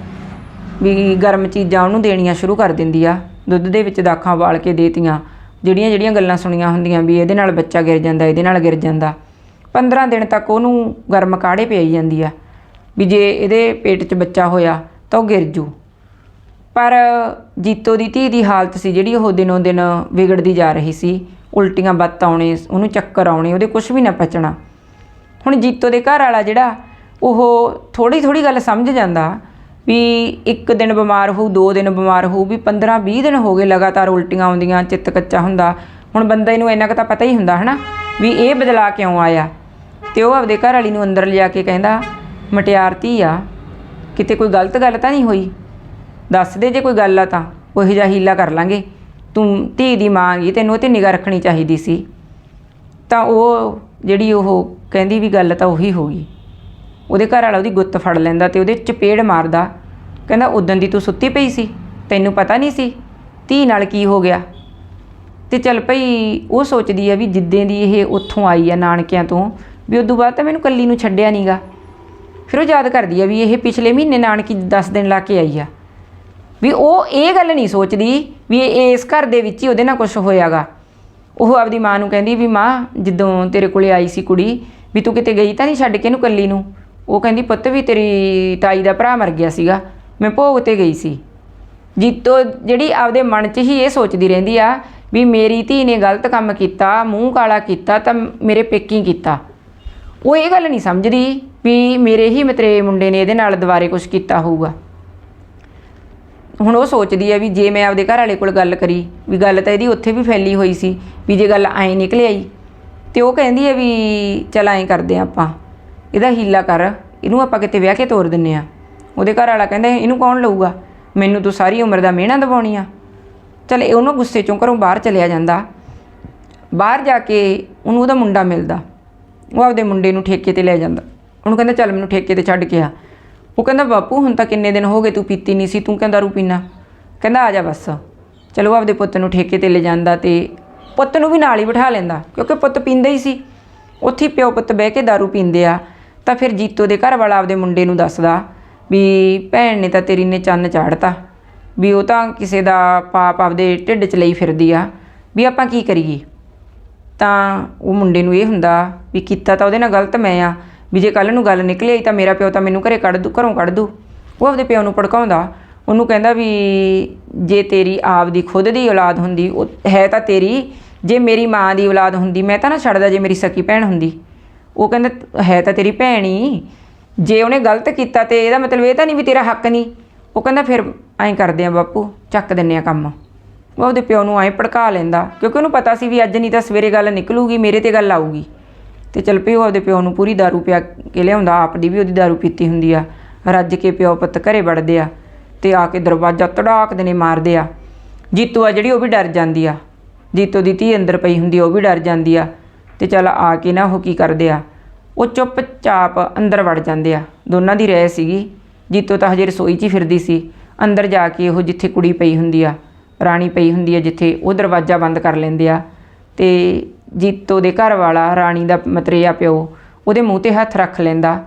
ਵੀ ਗਰਮ ਚੀਜ਼ਾਂ ਉਹਨੂੰ ਦੇਣੀਆਂ ਸ਼ੁਰੂ ਕਰ ਦਿੰਦੀ ਆ। ਦੁੱਧ ਦੇ ਵਿੱਚ ਦਾਖਾਂ ਵਾਲ ਕੇ ਦੇਤੀਆਂ। ਜਿਹੜੀਆਂ ਜਿਹੜੀਆਂ ਗੱਲਾਂ ਸੁਣੀਆਂ ਹੁੰਦੀਆਂ ਵੀ ਇਹਦੇ ਨਾਲ ਬੱਚਾ ਗਿਰ ਜਾਂਦਾ, ਇਹਦੇ ਨਾਲ ਗਿਰ ਜਾਂਦਾ। 15 ਦਿਨ ਤੱਕ ਉਹਨੂੰ ਗਰਮ ਕਾੜੇ ਪਿਆਈ ਜਾਂਦੀ ਆ। ਵੀ ਜੇ ਇਹਦੇ ਪੇਟ 'ਚ ਬੱਚਾ ਹੋਇਆ ਤਾਂ ਉਹ ਗਿਰ ਜੂ। ਪਰ ਜੀਤੋ ਦੀ ਧੀ ਦੀ ਹਾਲਤ ਸੀ ਜਿਹੜੀ ਉਹ ਦਿਨੋਂ ਦਿਨ ਵਿਗੜਦੀ ਜਾ ਰਹੀ ਸੀ। ਉਲਟੀਆਂ ਬੱਤ ਆਉਣੇ, ਉਹਨੂੰ ਚੱਕਰ ਆਉਣੇ, ਉਹਦੇ ਕੁਝ ਵੀ ਨਾ ਪਚਣਾ। ਹੁਣ ਜੀਤੋ ਦੇ ਘਰ ਵਾਲਾ ਜਿਹੜਾ, ਉਹ ਥੋੜੀ ਥੋੜੀ ਗੱਲ ਸਮਝ ਜਾਂਦਾ ਵੀ ਇੱਕ ਦਿਨ ਬਿਮਾਰ ਹੋਊ, ਦੋ ਦਿਨ ਬਿਮਾਰ ਹੋਊ, ਵੀ 15 20 ਦਿਨ ਹੋ ਗਏ ਲਗਾਤਾਰ ਉਲਟੀਆਂ ਆਉਂਦੀਆਂ, ਚਿੱਤ ਕੱਚਾ ਹੁੰਦਾ। ਹੁਣ ਬੰਦੇ ਨੂੰ ਇੰਨਾ ਕੁ ਤਾਂ ਪਤਾ ਹੀ ਹੁੰਦਾ, ਹਨਾ, ਵੀ ਇਹ ਬਦਲਾ ਕਿਉਂ ਆਇਆ? ਤੇ ਉਹ ਆਪਦੇ ਘਰ ਵਾਲੀ ਨੂੰ ਅੰਦਰ ਲਿਜਾ ਕੇ ਕਹਿੰਦਾ, ਮਟਿਆਰ ਧੀ ਆ, ਕਿਤੇ ਕੋਈ ਗਲਤ ਗੱਲ ਤਾਂ ਨਹੀਂ ਹੋਈ? ਦੱਸ ਦੇ, ਜੇ ਕੋਈ ਗੱਲ ਆ ਤਾਂ। ਉਹੋ ਜਿਹਾ ਹੀਲਾ ਕਰ ਲਾਂਗੇ। ਤੂੰ ਧੀ ਦੀ ਮਾਂ ਗੀ ਤੈਨੂੰ ਉਹ ਤੇ ਨਿਗਾਹ ਰੱਖਣੀ ਚਾਹੀਦੀ ਸੀ। ਤਾਂ ਉਹ ਜਿਹੜੀ ਉਹ ਕਹਿੰਦੀ ਵੀ ਗੱਲ ਤਾਂ ਉਹੀ ਹੋ ਗਈ। ਉਹਦੇ ਘਰ ਵਾਲਾ ਉਹਦੀ ਗੁੱਤ ਫੜ ਲੈਂਦਾ ਤੇ ਉਹਦੇ ਚਪੇੜ ਮਾਰਦਾ। ਕਹਿੰਦਾ ਉਦੋਂ ਦੀ ਤੂੰ ਸੁੱਤੀ ਪਈ ਸੀ। ਤੈਨੂੰ ਪਤਾ ਨਹੀਂ ਸੀ ਧੀ ਨਾਲ ਕੀ ਹੋ ਗਿਆ। ਤੇ ਚੱਲ ਭਈ, ਉਹ ਸੋਚਦੀ ਆ ਵੀ ਜਿੱਦਾਂ ਦੀ ਇਹ ਉੱਥੋਂ ਆਈ ਆ ਨਾਨਕਿਆਂ ਤੋਂ, ਵੀ ਉਦੋਂ ਬਾਅਦ ਤਾਂ ਮੈਨੂੰ ਕੱਲੀ ਨੂੰ ਛੱਡਿਆ ਨਹੀਂਗਾ ਫਿਰ ਉਹ ਯਾਦ ਕਰਦੀ ਆ ਵੀ ਇਹ ਪਿਛਲੇ ਮਹੀਨੇ ਨਾਨਕੀ 10 ਦਿਨ ਲਾ ਕੇ ਆਈ ਆ। ਵੀ ਉਹ ਇਹ ਗੱਲ ਨਹੀਂ ਸੋਚਦੀ ਵੀ ਇਸ ਘਰ ਦੇ ਵਿੱਚ ਹੀ ਉਹਦੇ ਨਾਲ ਕੁਝ ਹੋਇਆਗਾ। ਉਹ ਆਪਦੀ ਮਾਂ ਨੂੰ ਕਹਿੰਦੀ ਵੀ ਮਾਂ, ਜਦੋਂ ਤੇਰੇ ਕੋਲੇ ਆਈ ਸੀ ਕੁੜੀ, ਵੀ ਤੂੰ ਕਿਤੇ ਗਈ ਤਾਂ ਨਹੀਂ ਛੱਡ ਕੇ ਇਹਨੂੰ ਕੱਲੀ ਨੂੰ? ਉਹ ਕਹਿੰਦੀ, ਪੁੱਤ, ਵੀ ਤੇਰੀ ਤਾਈ ਦਾ ਭਰਾ ਮਰ ਗਿਆ ਸੀਗਾ। ਮੈਂ ਭੋਗ ਤੇ ਗਈ ਸੀ। ਜੀਤੋ ਜਿਹੜੀ ਆਪਦੇ ਮਨ 'ਚ ਹੀ ਇਹ ਸੋਚਦੀ ਰਹਿੰਦੀ ਆ ਵੀ ਮੇਰੀ ਧੀ ਨੇ ਗਲਤ ਕੰਮ ਕੀਤਾ, ਮੂੰਹ ਕਾਲਾ ਕੀਤਾ, ਤਾਂ ਮੇਰੇ ਪੇਕੀ ਕੀਤਾ। ਉਹ ਇਹ ਗੱਲ ਨਹੀਂ ਸਮਝਦੀ ਵੀ ਮੇਰੇ ਹੀ ਮਤਰੇ ਮੁੰਡੇ ਨੇ ਇਹਦੇ ਨਾਲ ਦੁਬਾਰੇ ਕੁਝ ਕੀਤਾ ਹੋਊਗਾ। ਹੁਣ ਉਹ ਸੋਚਦੀ ਹੈ ਵੀ ਜੇ ਮੈਂ ਆਪਦੇ ਘਰ ਵਾਲੇ ਕੋਲ ਗੱਲ ਕਰੀ, ਵੀ ਗੱਲ ਤਾਂ ਇਹਦੀ ਉੱਥੇ ਵੀ ਫੈਲੀ ਹੋਈ ਸੀ, ਵੀ ਜੇ ਗੱਲ ਐਂ ਨਿਕਲ ਆਈ, ਤੇ ਉਹ ਕਹਿੰਦੀ ਹੈ ਵੀ ਚਲ ਐਂ ਕਰਦੇ ਆ ਆਪਾਂ, ਇਹਦਾ ਹੀਲਾ ਕਰ, ਇਹਨੂੰ ਆਪਾਂ ਕਿਤੇ ਵਿਆਹ ਕੇ ਤੋਰ ਦਿੰਨੇ ਆ। ਉਹਦੇ ਘਰ ਵਾਲਾ ਕਹਿੰਦਾ, ਇਹਨੂੰ ਕੌਣ ਲਊਗਾ? ਮੈਨੂੰ ਤੂੰ ਸਾਰੀ ਉਮਰ ਦਾ ਮਿਹਣਾ ਦਵਾਉਣੀ ਆ। ਚਲ ਉਹਨੂੰ ਗੁੱਸੇ ਚੋਂ ਘਰੋਂ ਬਾਹਰ ਚਲਿਆ ਜਾਂਦਾ। ਬਾਹਰ ਜਾ ਕੇ ਉਹਨੂੰ ਉਹਦਾ ਮੁੰਡਾ ਮਿਲਦਾ। ਉਹ ਆਪਦੇ ਮੁੰਡੇ ਨੂੰ ਠੇਕੇ ਤੇ ਲੈ ਜਾਂਦਾ। ਉਹਨੂੰ ਕਹਿੰਦਾ, ਚੱਲ ਮੈਨੂੰ ਠੇਕੇ ਤੇ ਛੱਡ ਕੇ ਆ। ਉਹ ਕਹਿੰਦਾ, ਬਾਪੂ, ਹੁਣ ਤਾਂ ਕਿੰਨੇ ਦਿਨ ਹੋ ਗਏ ਤੂੰ ਪੀਤੀ ਨਹੀਂ ਸੀ, ਤੂੰ ਕਹਿੰਦਾ ਰੂ ਪੀਣਾ ਕਹਿੰਦਾ, ਆ ਜਾ ਬਸ। ਚਲੋ, ਆਪਦੇ ਪੁੱਤ ਨੂੰ ਠੇਕੇ ਤੇ ਲੈ ਜਾਂਦਾ ਤੇ ਪੁੱਤ ਨੂੰ ਵੀ ਨਾਲ ਹੀ ਬਿਠਾ ਲੈਂਦਾ, ਕਿਉਂਕਿ ਪੁੱਤ ਪੀਂਦਾ ਹੀ ਸੀ। ਉੱਥੇ ਪਿਓ ਪੁੱਤ ਬਹਿ ਕੇ दारू ਪੀਂਦੇ ਆ, ਤਾਂ ਫਿਰ ਜੀਤੋ ਦੇ ਘਰ ਵਾਲਾ ਆਪਦੇ ਮੁੰਡੇ ਨੂੰ ਦੱਸਦਾ ਵੀ, ਭੈਣ ਨੇ ਤਾਂ ਤੇਰੀ ਨੇ ਚੰਨ ਚਾੜਤਾ, ਵੀ ਉਹ ਤਾਂ ਕਿਸੇ ਦਾ ਪਾਪ ਆਪਦੇ ਢਿੱਡ 'ਚ ਲਈ ਫਿਰਦੀ ਆ, ਵੀ ਆਪਾਂ ਕੀ ਕਰੀਏ? ਤਾਂ ਉਹ ਮੁੰਡੇ ਨੂੰ ਇਹ ਹੁੰਦਾ ਵੀ, ਕੀਤਾ ਤਾਂ ਉਹਦੇ ਨਾਲ ਗਲਤ ਮੈਂ ਆ ਵੀ ਜੇ ਕੱਲ ਨੂੰ ਗੱਲ ਨਿਕਲੇ ਆਈ ਤਾਂ ਮੇਰਾ ਪਿਓ ਤਾਂ ਮੈਨੂੰ ਘਰੇ ਕੱਢ ਦੂ, ਘਰੋਂ ਕੱਢ ਦੂ। ਉਹ ਆਪਦੇ ਪਿਓ ਨੂੰ ਭੜਕਾਉਂਦਾ। ਉਹਨੂੰ ਕਹਿੰਦਾ ਵੀ ਜੇ ਤੇਰੀ ਆਪ ਦੀ ਖੁਦ ਦੀ ਔਲਾਦ ਹੁੰਦੀ, ਉਹ ਹੈ ਤਾਂ ਤੇਰੀ, ਜੇ ਮੇਰੀ ਮਾਂ ਦੀ ਔਲਾਦ ਹੁੰਦੀ, ਮੈਂ ਤਾਂ ਨਾ ਛੱਡਦਾ ਜੇ ਮੇਰੀ ਸਕੀ ਭੈਣ ਹੁੰਦੀ। ਉਹ ਕਹਿੰਦਾ, ਹੈ ਤਾਂ ਤੇਰੀ ਭੈਣ ਹੀ ਜੇ ਉਹਨੇ ਗਲਤ ਕੀਤਾ ਤੇ ਇਹਦਾ ਮਤਲਬ ਇਹ ਤਾਂ ਨਹੀਂ ਵੀ ਤੇਰਾ ਹੱਕ ਨਹੀਂ। ਉਹ ਕਹਿੰਦਾ, ਫਿਰ ਐਂ ਕਰਦੇ ਆ ਬਾਪੂ, ਚੱਕ ਦਿੰਨੇ ਆ ਕੰਮ। ਉਹ ਉਹਦੇ ਪਿਓ ਨੂੰ ਐਂ ਭੜਕਾ ਲੈਂਦਾ, ਕਿਉਂਕਿ ਉਹਨੂੰ ਪਤਾ ਸੀ ਵੀ ਅੱਜ ਨਹੀਂ ਤਾਂ ਸਵੇਰੇ ਗੱਲ ਨਿਕਲੂਗੀ, ਮੇਰੇ ਤੇ ਗੱਲ ਆਊਗੀ। ਤੇ ਚਲ ਪਿਓ ਆਪਦੇ ਪਿਓ ਨੂੰ ਪੂਰੀ ਦਾਰੂ ਪਿਆ ਕੇ ਲਿਆਉਂਦਾ, ਆਪ ਦੀ ਵੀ ਉਹਦੀ ਦਾਰੂ ਪੀਤੀ ਹੁੰਦੀ ਆ। ਰੱਜ ਕੇ ਪਿਓ ਪੁੱਤ ਘਰੇ ਵੜਦੇ ਆ ਤੇ ਆ ਕੇ ਦਰਵਾਜ਼ਾ ਤੜਾਕ ਦੇ ਨੇ ਮਾਰਦੇ ਆ। ਜੀਤੂ ਆ ਜਿਹੜੀ ਉਹ ਵੀ ਡਰ ਜਾਂਦੀ ਆ। ਜੀਤੂ ਦੀ ਧੀ ਅੰਦਰ ਪਈ ਹੁੰਦੀ ਉਹ ਵੀ ਡਰ ਜਾਂਦੀ ਆ। ਤੇ ਚਲ ਆ ਕੇ ਨਾ ਉਹ ਕੀ ਕਰਦੇ ਆ, ਉਹ ਚੁੱਪ ਚਾਪ ਅੰਦਰ ਵੜ ਜਾਂਦੇ ਆ। ਦੋਨਾਂ ਦੀ ਰਹਿ ਸੀਗੀ। ਜੀਤੋ ਤਾਂ ਹਜੇ ਰਸੋਈ 'ਚ ਹੀ ਫਿਰਦੀ ਸੀ। ਅੰਦਰ ਜਾ ਕੇ ਉਹ ਜਿੱਥੇ ਕੁੜੀ ਪਈ ਹੁੰਦੀ ਆ, ਰਾਣੀ ਪਈ ਹੁੰਦੀ ਆ, ਜਿੱਥੇ ਉਹ ਦਰਵਾਜ਼ਾ ਬੰਦ ਕਰ ਲੈਂਦੇ ਆ। ਤੇ ਜੀਤੋ ਦੇ ਘਰ ਵਾਲਾ ਰਾਣੀ ਦਾ ਮਤਰੇਆ ਪਿਓ, ਉਹਦੇ ਮੂੰਹ ਤੇ ਹੱਥ ਰੱਖ ਲੈਂਦਾ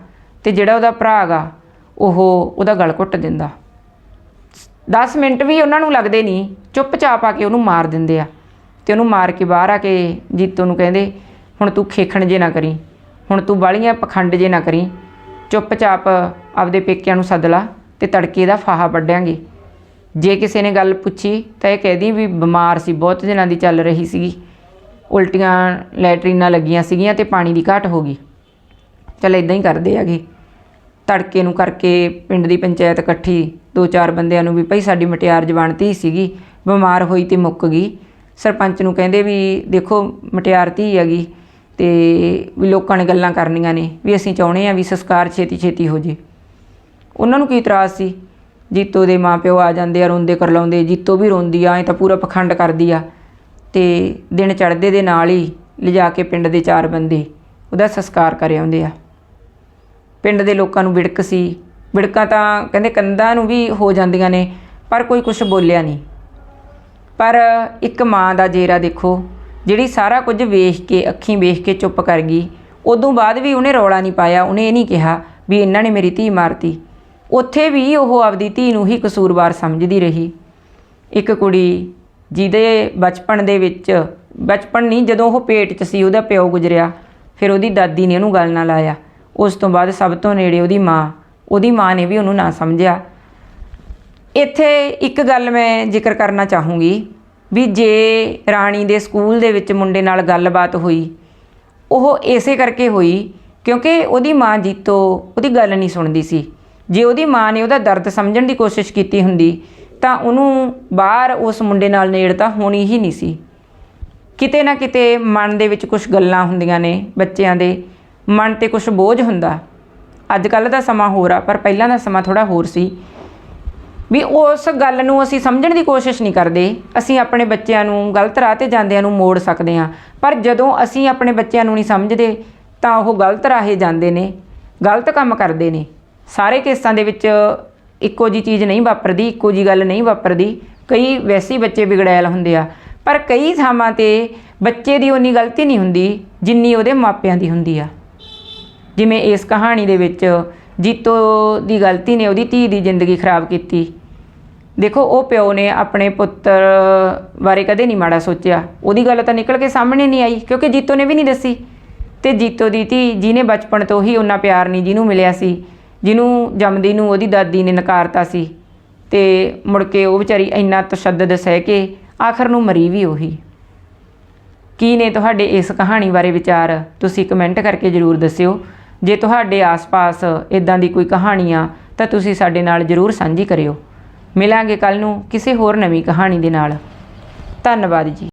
ਤੇ ਜਿਹੜਾ ਉਹਦਾ ਭਰਾ ਗਾ, ਉਹ ਉਹਦਾ ਗਲ ਘੁੱਟ ਦਿੰਦਾ। 10 ਮਿੰਟ ਵੀ ਉਹਨਾਂ ਨੂੰ ਲੱਗਦੇ ਨਹੀਂ, ਚੁੱਪਚਾਪ ਆ ਕੇ ਉਹਨੂੰ ਮਾਰ ਦਿੰਦੇ ਆ ਤੇ ਉਹਨੂੰ ਮਾਰ ਕੇ ਬਾਹਰ ਆ ਕੇ ਜੀਤੋ ਨੂੰ ਕਹਿੰਦੇ, ਹੁਣ ਤੂੰ ਖੇਖਣ ਜੇ ਨਾ ਕਰੀ, ਹੁਣ ਤੂੰ ਬਾਲੀਆਂ ਪਖੰਡ ਜੇ ਨਾ ਕਰੀ, ਚੁੱਪਚਾਪ ਆਪਦੇ ਪੇਕਿਆਂ ਨੂੰ ਸੱਦ ਲਾ ਤੇ ਤੜਕੇ ਦਾ ਫਾਹਾ ਵੱਢਾਂਗੇ ਜੇ ਕਿਸੇ ਨੇ ਗੱਲ ਪੁੱਛੀ ਤਾਂ ਇਹ ਕਹਿਦੀ ਵੀ ਬਿਮਾਰ ਸੀ, ਬਹੁਤ ਦਿਨਾਂ ਦੀ ਚੱਲ ਰਹੀ ਸੀਗੀ। ਉਲਟੀਆਂ ਲੈਟਰੀਨਾਂ ਲੱਗੀਆਂ ਸੀਗੀਆਂ ਤੇ ਪਾਣੀ ਦੀ ਘਾਟ ਹੋ ਗਈ। ਚਲ ਇਦਾਂ ਹੀ ਕਰਦੇ ਹੈਗੇ। ਤੜਕੇ ਨੂੰ ਕਰਕੇ ਪਿੰਡ ਦੀ ਪੰਚਾਇਤ ਇਕੱਠੀ ਦੋ ਚਾਰ ਬੰਦਿਆਂ ਨੂੰ ਵੀ ਭਾਈ ਸਾਡੀ ਮਟਿਆਰ ਜਵਾਨ ਧੀ ਸੀਗੀ, ਬਿਮਾਰ ਹੋਈ ਤੇ ਮੁੱਕ ਗਈ। ਸਰਪੰਚ ਨੂੰ ਕਹਿੰਦੇ ਵੀ ਦੇਖੋ ਮਟਿਆਰ ਧੀ ਹੈਗੀ ਤੇ ਵੀ ਲੋਕਾਂ ਨੇ ਗੱਲਾਂ ਕਰਨੀਆਂ ਨੇ, ਵੀ ਅਸੀਂ ਚਾਹੁੰਦੇ ਆ ਵੀ ਸੰਸਕਾਰ ਛੇਤੀ ਛੇਤੀ ਹੋ ਜੇ। ਉਹਨਾਂ ਨੂੰ ਕੀ ਇਤਰਾਜ਼ ਸੀ? ਜੀਤੋ ਦੇ ਮਾਪਿਓ ਆ ਜਾਂਦੇ ਆ ਰੋਂਦੇ ਕਰਲਾਉਂਦੇ ਜੀਤੋ ਵੀ ਰੋਂਦੀ ਆ, ਐ ਤਾਂ ਪੂਰਾ ਪਖੰਡ ਕਰਦੀ ਆ। ਤੇ ਦਿਨ ਚੜ੍ਹਦੇ ਦੇ ਨਾਲ ਹੀ ਲਿਜਾ ਕੇ ਪਿੰਡ ਦੇ ਚਾਰ ਬੰਦੇ ਉਹਦਾ ਸੰਸਕਾਰ ਕਰ ਆਉਂਦੇ ਆ। ਪਿੰਡ ਦੇ ਲੋਕਾਂ ਨੂੰ ਵਿੜਕ ਸੀ। ਵਿੜਕਾਂ ਤਾਂ ਕਹਿੰਦੇ ਕੰਧਾਂ ਨੂੰ ਵੀ ਹੋ ਜਾਂਦੀਆਂ ਨੇ, ਪਰ ਕੋਈ ਕੁਝ ਬੋਲਿਆ ਨਹੀਂ। ਪਰ ਇੱਕ ਮਾਂ ਦਾ ਜੇਰਾ ਦੇਖੋ, ਜਿਹੜੀ ਸਾਰਾ ਕੁਝ ਵੇਖ ਕੇ, ਅੱਖੀਂ ਵੇਖ ਕੇ ਚੁੱਪ ਕਰ ਗਈ। ਉਦੋਂ ਬਾਅਦ ਵੀ ਉਹਨੇ ਰੌਲਾ ਨਹੀਂ ਪਾਇਆ, ਉਹਨੇ ਇਹ ਨਹੀਂ ਕਿਹਾ ਵੀ ਇਹਨਾਂ ਨੇ ਮੇਰੀ ਧੀ ਮਾਰਤੀ। ਉੱਥੇ ਵੀ ਉਹ ਆਪਦੀ ਧੀ ਨੂੰ ਹੀ ਕਸੂਰਵਾਰ ਸਮਝਦੀ ਰਹੀ। ਇੱਕ ਕੁੜੀ ਜਿਹਦੇ ਬਚਪਨ ਦੇ ਵਿੱਚ, ਬਚਪਨ ਨਹੀਂ, ਜਦੋਂ ਉਹ ਪੇਟ 'ਚ ਸੀ, ਉਹਦਾ ਪਿਓ ਗੁਜਰਿਆ। ਫਿਰ ਉਹਦੀ ਦਾਦੀ ਨੇ ਉਹਨੂੰ ਗੱਲ ਨਾ ਲਾਇਆ। ਉਸ ਤੋਂ ਬਾਅਦ ਸਭ ਤੋਂ ਨੇੜੇ ਉਹਦੀ ਮਾਂ ਉਹਦੀ ਮਾਂ ਨੇ ਵੀ ਉਹਨੂੰ ਨਾ ਸਮਝਿਆ। ਇੱਥੇ ਇੱਕ ਗੱਲ ਮੈਂ ਜ਼ਿਕਰ ਕਰਨਾ ਚਾਹੂੰਗੀ ਵੀ ਜੇ ਰਾਣੀ ਦੇ ਸਕੂਲ ਦੇ ਵਿੱਚ ਮੁੰਡੇ ਨਾਲ ਗੱਲਬਾਤ ਹੋਈ, ਉਹ ਇਸੇ ਕਰਕੇ ਹੋਈ ਕਿਉਂਕਿ ਉਹਦੀ ਮਾਂ ਜੀਤੋ ਉਹਦੀ ਗੱਲ ਨਹੀਂ ਸੁਣਦੀ ਸੀ। ਜੇ ਉਹਦੀ ਮਾਂ ਨੇ ਉਹਦਾ ਦਰਦ ਸਮਝਣ ਦੀ ਕੋਸ਼ਿਸ਼ ਕੀਤੀ ਹੁੰਦੀ ਤਾਂ ਉਹਨੂੰ ਬਾਹਰ ਉਸ ਮੁੰਡੇ ਨਾਲ ਨੇੜਤਾ ਹੋਣੀ ਹੀ ਨਹੀਂ ਸੀ। ਕਿਤੇ ਨਾ ਕਿਤੇ ਮਨ ਦੇ ਵਿੱਚ ਕੁਝ ਗੱਲਾਂ ਹੁੰਦੀਆਂ ਨੇ ਬੱਚਿਆਂ ਦੇ। ਮਨ ਤੇ ਕੁਝ ਬੋਝ ਹੁੰਦਾ। ਅੱਜ ਕੱਲ ਦਾ ਸਮਾਂ ਹੋਰ ਆ, ਪਰ ਪਹਿਲਾਂ ਦਾ ਸਮਾਂ ਥੋੜਾ ਹੋਰ ਸੀ। ਵੀ ਉਸ ਗੱਲ ਨੂੰ ਅਸੀਂ ਸਮਝਣ ਦੀ ਕੋਸ਼ਿਸ਼ ਨਹੀਂ ਕਰਦੇ। ਅਸੀਂ ਆਪਣੇ ਬੱਚਿਆਂ ਨੂੰ ਗਲਤ ਰਾਹ ਤੇ ਜਾਂਦਿਆਂ ਨੂੰ ਮੋੜ ਸਕਦੇ ਹਾਂ। ਪਰ ਜਦੋਂ ਅਸੀਂ ਆਪਣੇ ਬੱਚਿਆਂ ਨੂੰ ਨਹੀਂ ਸਮਝਦੇ, ਤਾਂ ਉਹ ਗਲਤ ਰਾਹੇ ਜਾਂਦੇ ਨੇ। ਗਲਤ ਕੰਮ ਕਰਦੇ ਨੇ। ਸਾਰੇ ਕੇਸਾਂ ਦੇ ਵਿੱਚ ਇੱਕੋ ਜੀ ਚੀਜ਼ ਨਹੀਂ ਵਾਪਰਦੀ, ਇੱਕੋ ਜੀ ਗੱਲ ਨਹੀਂ ਵਾਪਰਦੀ। ਕਈ ਵੈਸੇ ਬੱਚੇ ਵਿਗੜੈਲ ਹੁੰਦੇ ਆ। ਪਰ ਕਈ ਥਾਵਾਂ ਤੇ ਬੱਚੇ ਦੀ ਉਨੀ ਗਲਤੀ ਨਹੀਂ ਹੁੰਦੀ, ਜਿੰਨੀ ਉਹਦੇ ਮਾਪਿਆਂ ਦੀ ਹੁੰਦੀ ਆ। ਜਿਵੇਂ ਇਸ ਕਹਾਣੀ ਦੇ ਵਿੱਚ ਜੀਤੋ ਦੀ ਗਲਤੀ ਨੇ ਉਹਦੀ ਧੀ ਦੀ ਜ਼ਿੰਦਗੀ ਖਰਾਬ ਕੀਤੀ। ਦੇਖੋ, ਉਹ ਪਿਓ ਨੇ ਆਪਣੇ ਪੁੱਤਰ ਬਾਰੇ ਕਦੇ ਨਹੀਂ ਮਾੜਾ ਸੋਚਿਆ। ਉਹਦੀ ਗੱਲ ਤਾਂ ਨਿਕਲ ਕੇ ਸਾਹਮਣੇ ਨਹੀਂ ਆਈ, ਕਿਉਂਕਿ ਜੀਤੋ ਨੇ ਵੀ ਨਹੀਂ ਦੱਸੀ। ਤੇ ਜੀਤੋ ਦੀ ਧੀ, ਜਿਹਨੇ ਬਚਪਨ ਤੋਂ ਹੀ ਉਹਨਾਂ ਪਿਆਰ ਨਹੀਂ ਜਿਹਨੂੰ ਮਿਲਿਆ ਸੀ ਜਿਹਨੂੰ ਜੰਮਦੀ ਨੂੰ ਉਹਦੀ ਦਾਦੀ ਨੇ ਨਕਾਰਤਾ ਸੀ ਤੇ ਮੁੜ ਕੇ ਉਹ ਵਿਚਾਰੀ ਇੰਨਾ ਤਸ਼ੱਦਦ ਸਹਿ ਕੇ ਆਖਰ ਨੂੰ ਮਰੀ ਵੀ ਉਹੀ। ਕੀ ਨੇ ਤੁਹਾਡੇ ਇਸ ਕਹਾਣੀ ਬਾਰੇ ਵਿਚਾਰ ਤੁਸੀਂ ਕਮੈਂਟ ਕਰਕੇ ਜਰੂਰ ਦੱਸਿਓ। ਜੇ ਤੁਹਾਡੇ ਆਸ-ਪਾਸ ਇਦਾਂ ਦੀ ਕੋਈ ਕਹਾਣੀ ਆ ਤਾਂ ਤੁਸੀਂ ਸਾਡੇ ਨਾਲ ਜਰੂਰ ਸਾਂਝੀ ਕਰਿਓ। ਮਿਲਾਂਗੇ ਕੱਲ ਨੂੰ ਕਿਸੇ ਹੋਰ ਨਵੀਂ ਕਹਾਣੀ ਦੇ ਨਾਲ। ਧੰਨਵਾਦ ਜੀ।